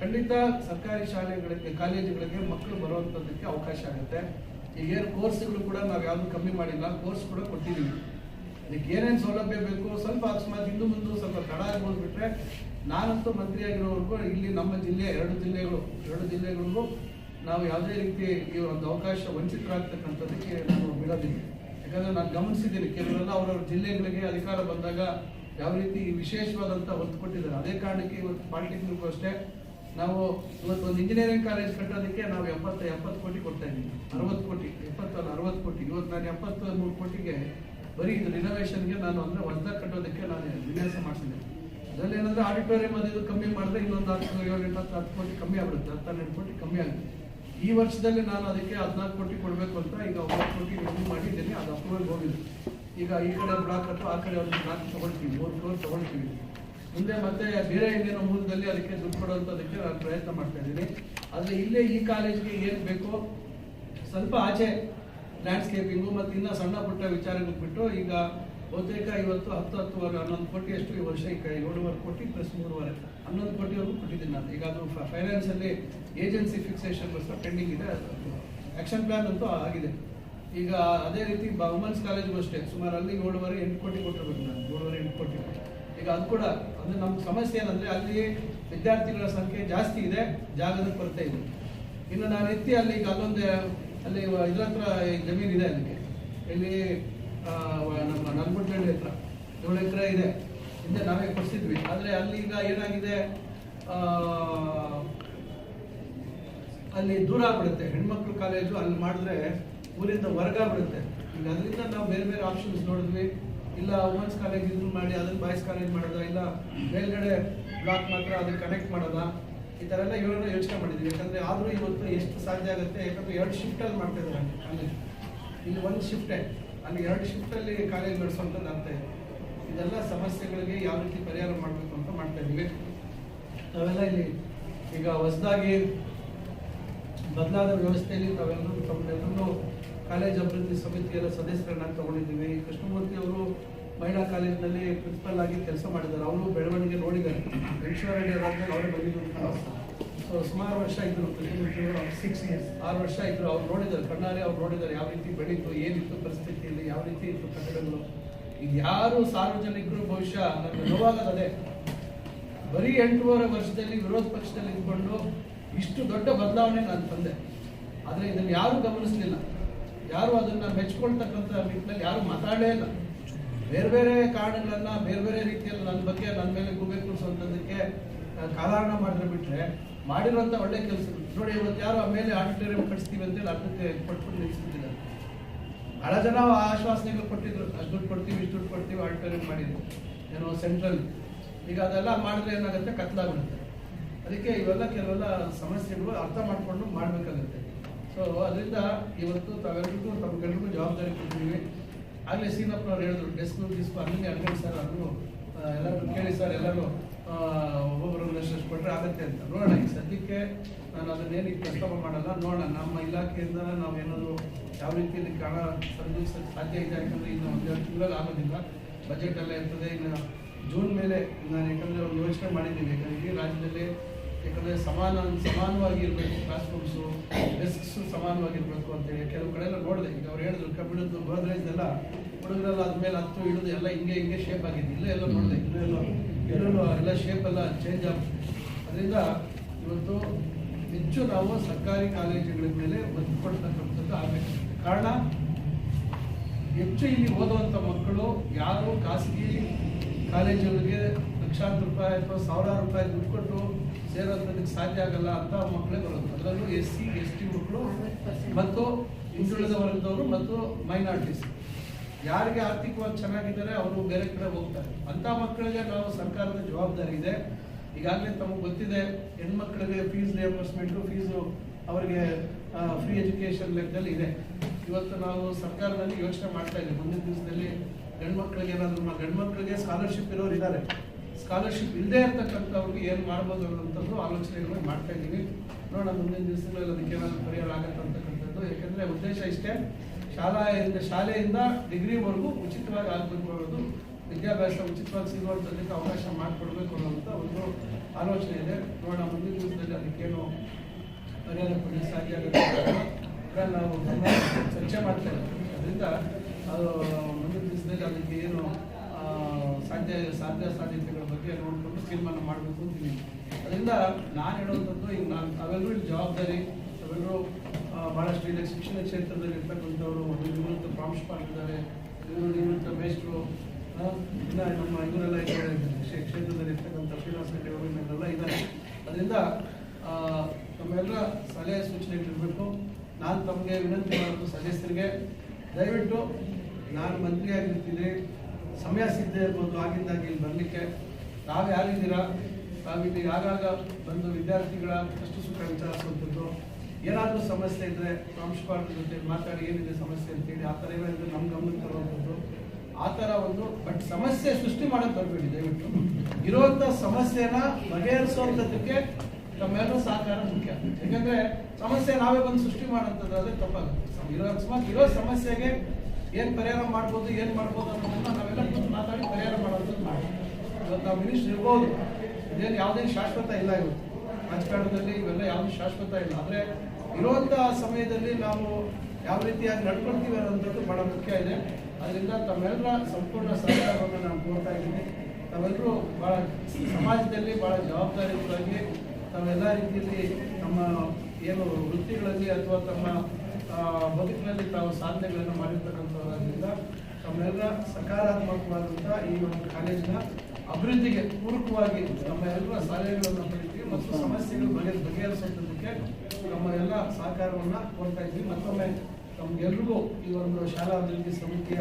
ಖಂಡಿತ ಸರ್ಕಾರಿ ಶಾಲೆಗಳಿಗೆ, ಕಾಲೇಜುಗಳಿಗೆ ಮಕ್ಕಳು ಬರುವಂಥದ್ದಕ್ಕೆ ಅವಕಾಶ ಆಗುತ್ತೆ. ಈಗ ಏನು ಕೋರ್ಸ್ಗಳು ಕೂಡ ನಾವು ಯಾವುದು ಕಮ್ಮಿ ಮಾಡಿಲ್ಲ ಕೋರ್ಸ್ ಕೂಡ ಕೊಟ್ಟಿದ್ದೀವಿ ಅದಕ್ಕೆ ಏನೇನು ಸೌಲಭ್ಯ ಬೇಕು, ಸ್ವಲ್ಪ ಅಕಸ್ಮಾತ್ ಹಿಂದೆ ಮುಂದೆ ಸ್ವಲ್ಪ ತಡ ಆಗ್ಬೋದು ಬಿಟ್ರೆ ನಾನಂತೂ ಮಂತ್ರಿ ಆಗಿರೋವರೆಗೂ ಇಲ್ಲಿ ನಮ್ಮ ಜಿಲ್ಲೆ, ಎರಡು ಜಿಲ್ಲೆಗಳು, ಎರಡು ಜಿಲ್ಲೆಗಳಿಗೂ ನಾವು ಯಾವುದೇ ರೀತಿ ಈ ಒಂದು ಅವಕಾಶ ವಂಚಿತರಾಗ್ತಕ್ಕಂಥದ್ದಕ್ಕೆ ನಾನು ಬಿಡೋದಿಲ್ಲ. ಯಾಕಂದ್ರೆ ನಾನು ಗಮನಿಸಿದ್ದೀನಿ, ಕೆಲವರೆಲ್ಲ ಅವರವ್ರ ಜಿಲ್ಲೆಗಳಿಗೆ ಅಧಿಕಾರ ಬಂದಾಗ ಯಾವ ರೀತಿ ವಿಶೇಷವಾದಂಥ ಹೊತ್ತು ಕೊಟ್ಟಿದ್ದಾರೆ. ಅದೇ ಕಾರಣಕ್ಕೆ ಇವತ್ತು ಪಾಲಿಟೆಕ್ನಿಕ್ ಅಷ್ಟೇ, ನಾವು ಇವತ್ತು ಒಂದು ಇಂಜಿನಿಯರಿಂಗ್ ಕಾಲೇಜ್ ಕಟ್ಟೋದಕ್ಕೆ ನಾವು ಎಪ್ಪತ್ತು ಎಪ್ಪತ್ತು ಕೋಟಿ ಕೊಡ್ತಾ ಇದ್ದೀವಿ. ಅರವತ್ತು ಕೋಟಿ ಎಪ್ಪತ್ತಲ್ಲ ಅರವತ್ತು ಕೋಟಿ. ಇವತ್ತು ನಾನು ಎಪ್ಪತ್ತು ಮೂರು ಕೋಟಿಗೆ ಬರೀ ಇದು ರಿನೋವೇಷನ್ಗೆ ನಾನು ಅಂದರೆ ಹೊಸದಾಗಿ ಕಟ್ಟೋದಕ್ಕೆ ನಾನು ವಿನ್ಯಾಸ ಮಾಡಿಸಿದೆ ಅದರಲ್ಲಿ ಏನಂದ್ರೆ ಆಡಿಟೋರಿಯಂ ಅದು ಕಮ್ಮಿ ಮಾಡಿದ್ರೆ ಇನ್ನೊಂದು ಹತ್ತು, ಏಳು, ಎಂಟು, ಹತ್ತು ಹತ್ತು ಕೋಟಿ ಕಮ್ಮಿ ಆಗ್ಬಿಡುತ್ತೆ ಹತ್ತು, ಹನ್ನೆರಡು ಕೋಟಿ ಕಮ್ಮಿ ಆಗುತ್ತೆ. ಈ ವರ್ಷದಲ್ಲಿ ನಾನು ಅದಕ್ಕೆ ಹದಿನಾಲ್ಕು ಕೋಟಿ ಕೊಡಬೇಕು ಅಂತ ಈಗ ಒಂಬತ್ತು ಕೋಟಿ ರೆಡಿ ಮಾಡಿದ್ದೀನಿ ಅದು ಅಪ್ರೂವಲ್ ಹೋಗಿದೆ. ಈಗ ಈ ಕಡೆ ಬ್ಲಾಕ್ ಅಥವಾ ಆ ಕಡೆ ಒಂದು ಬ್ಲಾಕ್ ತೊಗೊಳ್ತೀವಿ, ಮೂರು ಫ್ಲೋರ್ ತೊಗೊಳ್ತೀವಿ. ಮುಂದೆ ಮತ್ತೆ ಬೇರೆ ಇನ್ನೇನೋ ಮೂಲದಲ್ಲಿ ಅದಕ್ಕೆ ದುಡ್ಡು ಕೊಡುವಂಥದಕ್ಕೆ ನಾನು ಪ್ರಯತ್ನ ಮಾಡ್ತಾ ಇದ್ದೀನಿ. ಆದರೆ ಇಲ್ಲೇ ಈ ಕಾಲೇಜ್ಗೆ ಏನು ಬೇಕೋ, ಸ್ವಲ್ಪ ಆಚೆ ಲ್ಯಾಂಡ್ಸ್ಕೇಪಿಂಗು ಮತ್ತು ಇನ್ನೂ ಸಣ್ಣ ಪುಟ್ಟ ವಿಚಾರಗಳು ಬಿಟ್ಟು ಈಗ ಬಹುತೇಕ ಇವತ್ತು ಹತ್ತು ಹತ್ತುವರೆ, ಹನ್ನೊಂದು ಕೋಟಿ ಅಷ್ಟು ಈ ವರ್ಷ ಈಗ ಏಳುವರೆ ಕೋಟಿ ಪ್ಲಸ್ ಮೂರುವರೆ. ಹನ್ನೊಂದು ಕೋಟಿವರೆಗೂ ಕೊಟ್ಟಿದ್ದೀನಿ ನಾನು. ಈಗ ಅದು ಫೈನಾನ್ಸಲ್ಲಿ ಏಜೆನ್ಸಿ ಫಿಕ್ಸೇಷನ್ಗೋಸ್ಕರ ಪೆಂಡಿಂಗ್ ಇದೆ ಆ್ಯಕ್ಷನ್ ಪ್ಲಾನ್ ಅಂತೂ ಆಗಿದೆ. ಈಗ ಅದೇ ರೀತಿ ವುಮೆನ್ಸ್ ಕಾಲೇಜ್ಗೂ ಅಷ್ಟೇ, ಸುಮಾರು ಅಲ್ಲಿ ಏಳುವರೆ ಎಂಟು ಕೋಟಿ ಕೊಟ್ಟಿರ್ಬೇಕು ನಾನು, ಏಳುವರೆ ಎಂಟು ಕೋಟಿ. ಈಗ ಅದು ಕೂಡ ಅಂದರೆ ನಮ್ಮ ಸಮಸ್ಯೆ ಏನಂದರೆ ಅಲ್ಲಿ ವಿದ್ಯಾರ್ಥಿಗಳ ಸಂಖ್ಯೆ ಜಾಸ್ತಿ ಇದೆ, ಜಾಗದ ಕೊರತೆ ಇದೆ. ಇನ್ನು ನಾನು ಎತ್ತಿ ಅಲ್ಲಿ ಈಗ ಅಲ್ಲೊಂದು, ಅಲ್ಲಿ ಇದ್ರ ಹತ್ರ ಜಮೀನಿದೆ ಅಲ್ಲಿಗೆ. ಇಲ್ಲಿ ನಮ್ಮ ನಲ್ಗುಡ್ನಳ್ಳಿ ಹತ್ರ. ಏಳು ಎಕರೆ ಇದೆ. ಹಿಂದೆ ನಾವೇ ಕೊಡಿಸಿದ್ವಿ. ಆದರೆ ಅಲ್ಲಿ ಈಗ ಏನಾಗಿದೆ ಅಲ್ಲಿ ದೂರ ಆಗ್ಬಿಡುತ್ತೆ. ಹೆಣ್ಮಕ್ಳು ಕಾಲೇಜು ಅಲ್ಲಿ ಮಾಡಿದ್ರೆ ಊರಿಂದ ಹೊರಗಾಗ್ಬಿಡುತ್ತೆ ಈಗ ಅದರಿಂದ ನಾವು ಬೇರೆ ಬೇರೆ ಆಪ್ಷನ್ಸ್ ನೋಡಿದ್ವಿ. ಇಲ್ಲ ವುಮೆನ್ಸ್ ಕಾಲೇಜ್ ಇದನ್ನ ಮಾಡಿ, ಅದನ್ನ ಬಾಯ್ಸ್ ಕಾಲೇಜ್ ಮಾಡೋದಾ? ಇಲ್ಲ ಮೇಲ್ಗಡೆ ಬ್ಲಾಕ್ ಮಾತ್ರ ಅದಕ್ಕೆ ಕನೆಕ್ಟ್ ಮಾಡೋದಾ? ಈ ಥರ ಎಲ್ಲ ಇವಾಗ ಯೋಚನೆ ಮಾಡಿದ್ವಿ. ಯಾಕಂದರೆ ಆದರೂ ಇವತ್ತು ಎಷ್ಟು ಸಾಧ್ಯ ಆಗುತ್ತೆ? ಯಾಕಂದರೆ ಎರಡು ಶಿಫ್ಟಲ್ಲಿ ಮಾಡ್ತಾ ಇದ್ದಾರೆ ಅಲ್ಲಿ ಇಲ್ಲಿ ಒಂದು ಶಿಫ್ಟೇ ಅಲ್ಲಿ ಎರಡು ಶಿಫ್ಟಲ್ಲಿ ಕಾಲೇಜ್ ನಡೆಸುವಂಥದ್ದು ಆಗ್ತಾ ಇದೆ. ಇದೆಲ್ಲ ಸಮಸ್ಯೆಗಳಿಗೆ ಯಾವ ರೀತಿ ಪರಿಹಾರ ಮಾಡಬೇಕು ಅಂತ ಮಾಡ್ತಾ ಇದ್ದೀವಿ. ನಾವೆಲ್ಲ ಇಲ್ಲಿ ಈಗ ಹೊಸದಾಗಿ ಬದಲಾದ ವ್ಯವಸ್ಥೆಯಲ್ಲಿ ನಾವೆಲ್ಲರೂ ತಮ್ಮೆಲ್ಲರೂ ಕಾಲೇಜ್ ಅಭಿವೃದ್ಧಿ ಸಮಿತಿಯಲ್ಲ ಸದಸ್ಯರನ್ನಾಗಿ ತಗೊಂಡಿದ್ದೀವಿ. ಕೃಷ್ಣಮೂರ್ತಿ ಅವರು ಮಹಿಳಾ ಕಾಲೇಜಿನಲ್ಲಿ ಪ್ರಿನ್ಸಿಪಲ್ ಆಗಿ ಕೆಲಸ ಮಾಡಿದ್ದಾರೆ. ಅವರು ಬೆಳವಣಿಗೆ ನೋಡಿದ್ದಾರೆ. ರೆಡ್ಡಿ ಆದ್ಮೇಲೆ ಅವರೇ ಬಂದಿದ್ದು ಸೊ ಸುಮಾರು ವರ್ಷ ಇದ್ರು ಸಿಕ್ಸ್ ಇಯರ್ಸ್ ಆರು ವರ್ಷ ಇದ್ದರು ಅವ್ರು ನೋಡಿದ್ದಾರೆ. ಕಣ್ಣಾರೆ ಅವ್ರು ನೋಡಿದ್ದಾರೆ. ಯಾವ ರೀತಿ ಬೆಳೀತು ಏನಿತ್ತು ಪರಿಸ್ಥಿತಿಯಲ್ಲಿ ಯಾವ ರೀತಿ ಇತ್ತು ಕಟ್ಟಡಗಳು. ಯಾರು ಸಾರ್ವಜನಿಕರು ಬಹುಶಃ ನನಗೆ ನೋವಾಗದೆ ಬರೀ ಎಂಟೂವರೆ ವರ್ಷದಲ್ಲಿ ವಿರೋಧ ಪಕ್ಷದಲ್ಲಿ ಇದ್ಕೊಂಡು ಇಷ್ಟು ದೊಡ್ಡ ಬದಲಾವಣೆ ನಾನು ತಂದೆ. ಆದರೆ ಇದನ್ನು ಯಾರು ಗಮನಿಸಲಿಲ್ಲ. ಯಾರು ಅದನ್ನು ಮೆಚ್ಕೊಳ್ತಕ್ಕಂಥ ನಿಟ್ಟಿನಲ್ಲಿ ಯಾರು ಮಾತಾಡಲೇ ಇಲ್ಲ. ಬೇರೆ ಬೇರೆ ಕಾರಣಗಳನ್ನು ಬೇರೆ ಬೇರೆ ರೀತಿಯಲ್ಲಿ ನನ್ನ ಬಗ್ಗೆ ನನ್ನ ಮೇಲೆ ಗುಬೆ ಕೂರಿಸುವಂಥದ್ದಕ್ಕೆ ಕಾಲಹರಣ ಮಾಡಿದ್ರೆ ಬಿಟ್ಟರೆ ಮಾಡಿರುವಂಥ ಒಳ್ಳೆ ಕೆಲಸ ನೋಡಿ, ಇವತ್ತು ಯಾರು ಆ ಮೇಲೆ ಆಡಿಟೋರಿಯಂ ಕಟ್ಸ್ತೀವಿ ಅಂತೇಳಿ ಅರ್ಧಕ್ಕೆ ನಿಲ್ಲಿಸ್ಬಿಟ್ಟಿದ್ದಾರೆ ಬಹಳ ಜನ ಆಶ್ವಾಸನೆಗಳು ಕೊಟ್ಟಿದ್ರು. ಅಷ್ಟು ದುಡ್ಡು ಕೊಡ್ತೀವಿ, ಇಷ್ಟು ದುಡ್ಡು ಕೊಡ್ತೀವಿ ಆಡಿಟೋರಿಯಂ ಮಾಡಿದ್ರು. ಏನೋ ಸೆಂಟ್ರಲ್ ಈಗ ಅದೆಲ್ಲ ಮಾಡಿದ್ರೆ ಏನಾಗುತ್ತೆ? ಕತ್ಲಾಗುತ್ತೆ ಅದಕ್ಕೆ ಇವೆಲ್ಲ ಕೆಲವೆಲ್ಲ ಸಮಸ್ಯೆಗಳು ಅರ್ಥ ಮಾಡಿಕೊಂಡು ಮಾಡಬೇಕಾಗುತ್ತೆ. ಸೊ ಅದರಿಂದ ಇವತ್ತು ತಾವೆಲ್ಲರಿಗೂ ತಮ್ಗೆಲ್ರಿಗೂ ಜವಾಬ್ದಾರಿ ಕೊಟ್ಟಿದ್ದೀವಿ. ಆಗಲೇ ಸೀನಪ್ಪನವ್ರು ಹೇಳಿದ್ರು ಡೆಸ್ಕ್ ಡಿಸ್ಕೋ ಅಲ್ಲಿಗೆ ಅಡ್ಮಿಟ್ ಸರ್ ಅದನ್ನು ಎಲ್ಲರೂ ಕೇಳಿ ಸರ್, ಎಲ್ಲರೂ ಒಬ್ಬೊಬ್ಬರು ಕೊಟ್ಟರೆ ಆಗುತ್ತೆ ಅಂತ. ನೋಡೋಣ ಈಗ ಸದ್ಯಕ್ಕೆ ನಾನು ಅದನ್ನೇನು ಈಗ ಪ್ರಸ್ತಾಪ ಮಾಡಲ್ಲ. ನೋಡೋಣ, ನಮ್ಮ ಇಲಾಖೆಯಿಂದ ನಾವು ಏನಾದರೂ ಯಾವ ರೀತಿಯಲ್ಲಿ ಕಾಣ ಸರಿದಿಸಲು ಸಾಧ್ಯ ಇದೆ ಯಾಕಂದರೆ ಇನ್ನು ಒಂದೆರಡು ತಿಂಗಳಲ್ಲಿ ಆಗೋದಿಲ್ಲ. ಬಜೆಟ್ ಎಲ್ಲ ಇರ್ತದೆ. ಇನ್ನು ಜೂನ್ ಮೇಲೆ ನಾನು ಯಾಕಂದರೆ ಒಂದು ಯೋಚನೆ ಮಾಡಿದ್ದೀನಿ. ಯಾಕಂದರೆ ಇಡೀ ರಾಜ್ಯದಲ್ಲಿ ಯಾಕಂದರೆ ಸಮಾನ, ಸಮಾನವಾಗಿ ಇರಬೇಕು. ಕ್ಲಾಸ್ ರೂಮ್ಸು ಡೆಸ್ಕ್ಸ್ ಸಮಾನವಾಗಿರಬೇಕು ಅಂತೇಳಿ ಕೆಲವು ಕಡೆ ಎಲ್ಲ ನೋಡಿದೆ. ಈಗ ಅವ್ರು ಹೇಳಿದ್ರು, ಕಬ್ಬಿಣದ್ದು ಗೋದ್ರೇಜ್ ಎಲ್ಲ ಹುಡುಗರೆಲ್ಲ ಅದ್ಮೇಲೆ ಹತ್ತು, ಹಿಡಿದು ಎಲ್ಲ ಹಿಂಗೆ ಹಿಂಗೆ ಶೇಪ್ ಆಗಿದೆ. ಇಲ್ಲೇ ಎಲ್ಲ ನೋಡಿದೆ. ಇನ್ನೂ ಎಲ್ಲ ಎಲ್ಲ ಶೇಪ್ ಎಲ್ಲ ಚೇಂಜ್ ಆಗ್ತದೆ ಅದರಿಂದ ಇವತ್ತು ಹೆಚ್ಚು ನಾವು ಸರ್ಕಾರಿ ಕಾಲೇಜುಗಳ ಮೇಲೆ ಒತ್ತು ಕೊಡ್ತಕ್ಕಂಥದ್ದು ಆಗಬೇಕು ಕಾರಣ, ಹೆಚ್ಚು ಇಲ್ಲಿ ಓದುವಂಥ ಮಕ್ಕಳು ಯಾರು ಖಾಸಗಿ ಕಾಲೇಜುಗಳಿಗೆ ಲಕ್ಷಾಂತರ ರೂಪಾಯಿ ಅಥವಾ ಸಾವಿರಾರು ರೂಪಾಯಿ ದುಡ್ಡು ಕೊಟ್ಟು ಸೇರೋದಕ್ಕೆ ಸಾಧ್ಯ ಆಗಲ್ಲ ಅಂತ ಮಕ್ಕಳೇ ಬರುತ್ತೆ ಅದರಲ್ಲೂ ಎಸ್ ಸಿ, ಎಸ್ ಟಿ ಮಕ್ಕಳು ಮತ್ತು ಹಿಂದುಳಿದ ವರ್ಗದವರು ಮತ್ತು ಮೈನಾರಿಟೀಸ್ ಯಾರಿಗೆ ಆರ್ಥಿಕವಾಗಿ ಚೆನ್ನಾಗಿದ್ದಾರೆ, ಅವರು ಬೇರೆ ಕಡೆ ಹೋಗ್ತಾರೆ. ಅಂತ ಮಕ್ಕಳಿಗೆ ನಾವು ಸರ್ಕಾರದ ಜವಾಬ್ದಾರಿ ಇದೆ. ಈಗಾಗಲೇ ತಮಗೆ ಗೊತ್ತಿದೆ, ಹೆಣ್ಮಕ್ಳಿಗೆ ಫೀಸ್ ರಿಯಂಬರ್ಸ್ಮೆಂಟು ಫೀಸು ಅವರಿಗೆ ಫ್ರೀ ಎಜುಕೇಷನ್ ಲೆಕ್ಕದಲ್ಲಿ ಇದೆ. ಇವತ್ತು ನಾವು ಸರ್ಕಾರದಲ್ಲಿ ಯೋಚನೆ ಮಾಡ್ತಾ ಇದ್ದೀವಿ. ಮುಂದಿನ ದಿವಸದಲ್ಲಿ ಗಂಡ್ಮಕ್ಳಿಗೆ ಗಂಡು ಗಂಡ್ಮಕ್ಳಿಗೆ ಸ್ಕಾಲರ್ಶಿಪ್ ಇರೋರು ಇದ್ದಾರೆ. ಸ್ಕಾಲರ್ಶಿಪ್ ಇಲ್ಲದೆ ಇರ್ತಕ್ಕಂಥವ್ರಿಗೆ ಏನು ಮಾಡ್ಬೋದು ಅನ್ನೋಂಥದ್ದು ಆಲೋಚನೆಗಳು ಮಾಡ್ತಾ ಇದ್ದೀವಿ. ನೋಡೋಣ, ಮುಂದಿನ ದಿವಸಗಳಲ್ಲಿ ಅದಕ್ಕೆ ಏನಾದರೂ ಪರಿಹಾರ ಆಗುತ್ತೆ ಅಂತಕ್ಕಂಥದ್ದು. ಯಾಕೆಂದರೆ ಉದ್ದೇಶ ಇಷ್ಟೇ. ಶಾಲೆಯಿಂದ ಶಾಲೆಯಿಂದ ಡಿಗ್ರಿವರೆಗೂ ಉಚಿತವಾಗಿ ಆಗಬೇಕು ಅನ್ನೋದು ವಿದ್ಯಾಭ್ಯಾಸ ಉಚಿತವಾಗಿ ಸಿಗುವಂಥದ್ದಕ್ಕೆ ಅವಕಾಶ ಮಾಡಿಕೊಡ್ಬೇಕು ಅನ್ನೋಂಥ ಒಂದು ಆಲೋಚನೆ ಇದೆ. ನೋಡೋಣ, ಮುಂದಿನ ದಿವಸದಲ್ಲಿ ಅದಕ್ಕೇನು ಪರಿಹಾರ ಕೊಡಿ ಸಾಧ್ಯ ಆಗುತ್ತೆ ನಾವು ಚರ್ಚೆ ಮಾಡ್ತಾ ಅದರಿಂದ, ಅದು ಮುಂದಿನ ದಿವಸದಲ್ಲಿ ಅದಕ್ಕೆ ಏನು ಸಾಧ್ಯ ಸಾಧ್ಯ ಸಾಧ್ಯತೆಗಳ ಬಗ್ಗೆ ನೋಡಿಕೊಂಡು ತೀರ್ಮಾನ ಮಾಡಬೇಕು ಅಂತೀನಿ ಅದರಿಂದ ನಾನು ಹೇಳುವಂಥದ್ದು, ಈಗ ನಾನು ತಾವೆಲ್ಲರೂ ಇಲ್ಲಿ ಜವಾಬ್ದಾರಿ ತಾವೆಲ್ಲರೂ ಭಾಳಷ್ಟು ಇಲ್ಲಿ ಶಿಕ್ಷಣ ಕ್ಷೇತ್ರದಲ್ಲಿ ಇರ್ತಕ್ಕಂಥವರು, ಒಂದು ನಿವೃತ್ತ ಪ್ರಾಂಶುಪಾಲರಿದ್ದಾರೆ ನಿವೃತ್ತ ಮೇಷ್ಟ್ರು ಇನ್ನ ನಮ್ಮ ಇವರೆಲ್ಲ ಇದ್ದಾರೆ ಕ್ಷೇತ್ರದಲ್ಲಿ ಇರ್ತಕ್ಕಂಥ ಶ್ರೀನಿವಾಸ ರೆಡ್ಡಿ ಅವರು ಇವರೆಲ್ಲ ಇದ್ದಾರೆ. ಅದರಿಂದ ತಮ್ಮೆಲ್ಲ ಸಲಹೆ ಸೂಚನೆಗಳಿರಬೇಕು ನಾನು ತಮಗೆ ವಿನಂತಿ ಮಾಡೋದು ಸದಸ್ಯರಿಗೆ, ದಯವಿಟ್ಟು ನಾನು ಮಂತ್ರಿ ಆಗಿರ್ತೀನಿ. ಸಮಯ ಸಿದ್ಧ ಇರ್ಬೋದು ಆಗಿಂದಾಗಿ ಇಲ್ಲಿ ಬರಲಿಕ್ಕೆ. ತಾವು ಯಾರಿದ್ದೀರಾ? ತಾವಿಲ್ಲಿ ಆಗಾಗ ಬಂದು ವಿದ್ಯಾರ್ಥಿಗಳ ಕಷ್ಟ ಸುಖ ವಿಚಾರಿಸುವಂಥದ್ದು ಏನಾದರೂ ಸಮಸ್ಯೆ ಇದ್ದರೆ ಪ್ರಾಂಶುಪಾಲರ ಜೊತೆ ಮಾತಾಡಿ, ಏನಿದೆ ಸಮಸ್ಯೆ ಅಂತೇಳಿ ಆ ಥರ ಏನಾದರೂ ನಮ್ಮ ಗಮನಕ್ಕೆ ತರುವಂಥದ್ದು. ಆ ಥರ ಒಂದು ಬಟ್ ಸಮಸ್ಯೆ ಸೃಷ್ಟಿ ಮಾಡೋಕ್ಕೆ ಬರಬೇಡಿ, ದಯವಿಟ್ಟು. ಇರುವಂಥ ಸಮಸ್ಯೆನ ಬಗೆಹರಿಸುವಂಥದ್ದಕ್ಕೆ ತಮ್ಮೆಲ್ಲರೂ ಸಹಕಾರ ಮುಖ್ಯ. ಯಾಕಂದ್ರೆ ಸಮಸ್ಯೆ ನಾವೇ ಬಂದು ಸೃಷ್ಟಿ ಮಾಡೋಂಥದ್ದಾದ್ರೆ ತಪ್ಪಾಗುತ್ತೆ. ಇರೋ ಅಕಸ್ಮಾತ್ ಇರೋ ಸಮಸ್ಯೆಗೆ ಏನು ಪರಿಹಾರ ಮಾಡ್ಬೋದು, ಏನು ಮಾಡ್ಬೋದು ಅನ್ನೋದನ್ನ ನಾವೆಲ್ಲ ಕೂತು ಮಾತಾಡಿ ಪರಿಹಾರ ಮಾಡೋಂಥದ್ದು ಮಾಡಿ ಇವತ್ತು ನಾವು ಮಿನಿಸ್ಟ್ರ್ ಇರ್ಬೋದು, ಇದೇನು ಯಾವುದೇ ಶಾಶ್ವತ ಇಲ್ಲ ಇವತ್ತು. ರಾಜಕಾರಣದಲ್ಲಿ ಇವೆಲ್ಲ ಯಾವುದು ಶಾಶ್ವತ ಇಲ್ಲ. ಆದರೆ ಇರುವಂಥ ಸಮಯದಲ್ಲಿ ನಾವು ಯಾವ ರೀತಿಯಾಗಿ ನಡ್ಕೊಳ್ತೀವಿ ಅನ್ನೋಂಥದ್ದು ಬಹಳ ಮುಖ್ಯ ಇದೆ. ಅದರಿಂದ ತಮ್ಮೆಲ್ಲರ ಸಂಪೂರ್ಣ ಸಹಕಾರವನ್ನು ನಾನು ಕೋರ್ತಾ ಇದ್ದೀನಿ ತಾವೆಲ್ಲರೂ ಭಾಳ ಸಮಾಜದಲ್ಲಿ ಭಾಳ ಜವಾಬ್ದಾರಿಯುತವಾಗಿ ತಾವೆಲ್ಲ ರೀತಿಯಲ್ಲಿ ನಮ್ಮ ಏನು ವೃತ್ತಿಗಳಲ್ಲಿ ಅಥವಾ ತಮ್ಮ ಬದುಕಿನಲ್ಲಿ ತಾವು ಸಾಧನೆಗಳನ್ನು ಮಾಡಿರ್ತಕ್ಕಂಥವರಾದ್ರಿಂದ ತಮ್ಮೆಲ್ಲರ ಸಕಾರಾತ್ಮಕವಾದಂಥ ಈ ಒಂದು ಕಾಲೇಜಿನ ಅಭಿವೃದ್ಧಿಗೆ ಪೂರಕವಾಗಿ ನಮ್ಮ ಎಲ್ಲರ ಸಲಹೆಗಳನ್ನು ಪಡಿತೀವಿ ಮತ್ತು ಸಮಸ್ಯೆಗಳು ಬಗೆ ಬಗೆಹರಿಸುವಂಥದ್ದಕ್ಕೆ ನಮ್ಮ ಎಲ್ಲ ಸಹಕಾರವನ್ನು ಕೊಡ್ತಾ ಇದ್ವಿ ಮತ್ತೊಮ್ಮೆ ತಮ್ಗೆಲ್ರಿಗೂ ಈ ಒಂದು ಶಾಲಾ ಅಭಿವೃದ್ಧಿ ಸಮಿತಿಯ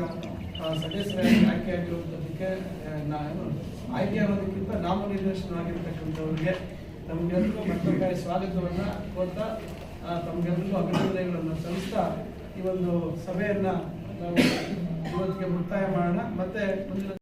ಸದಸ್ಯರಾಗಿ ಆಯ್ಕೆ ಆಗಿರುವಂಥದ್ದಕ್ಕೆ ನಾನು ಆಯ್ಕೆ ಆಗೋದಕ್ಕಿಂತ ನಾಮನಿರ್ದೇಶನವಾಗಿರ್ತಕ್ಕಂಥವ್ರಿಗೆ ನಮಗೆಲ್ಲರಿಗೂ ಮತ್ತೊಮ್ಮೆ ಸ್ವಾಗತವನ್ನು ಕೋರ್ತಾ ಆ, ತಮಗೆಲ್ಲರಿಗೂ ಅಭಿನಂದನೆಗಳನ್ನು ಸಲ್ಲಿಸ್ತಾ ಈ ಒಂದು ಸಭೆಯನ್ನು ನಾವು ಇವತ್ತಿಗೆ ಮುಕ್ತಾಯ ಮಾಡೋಣ. ಮತ್ತೆ ಮುಂದಿನ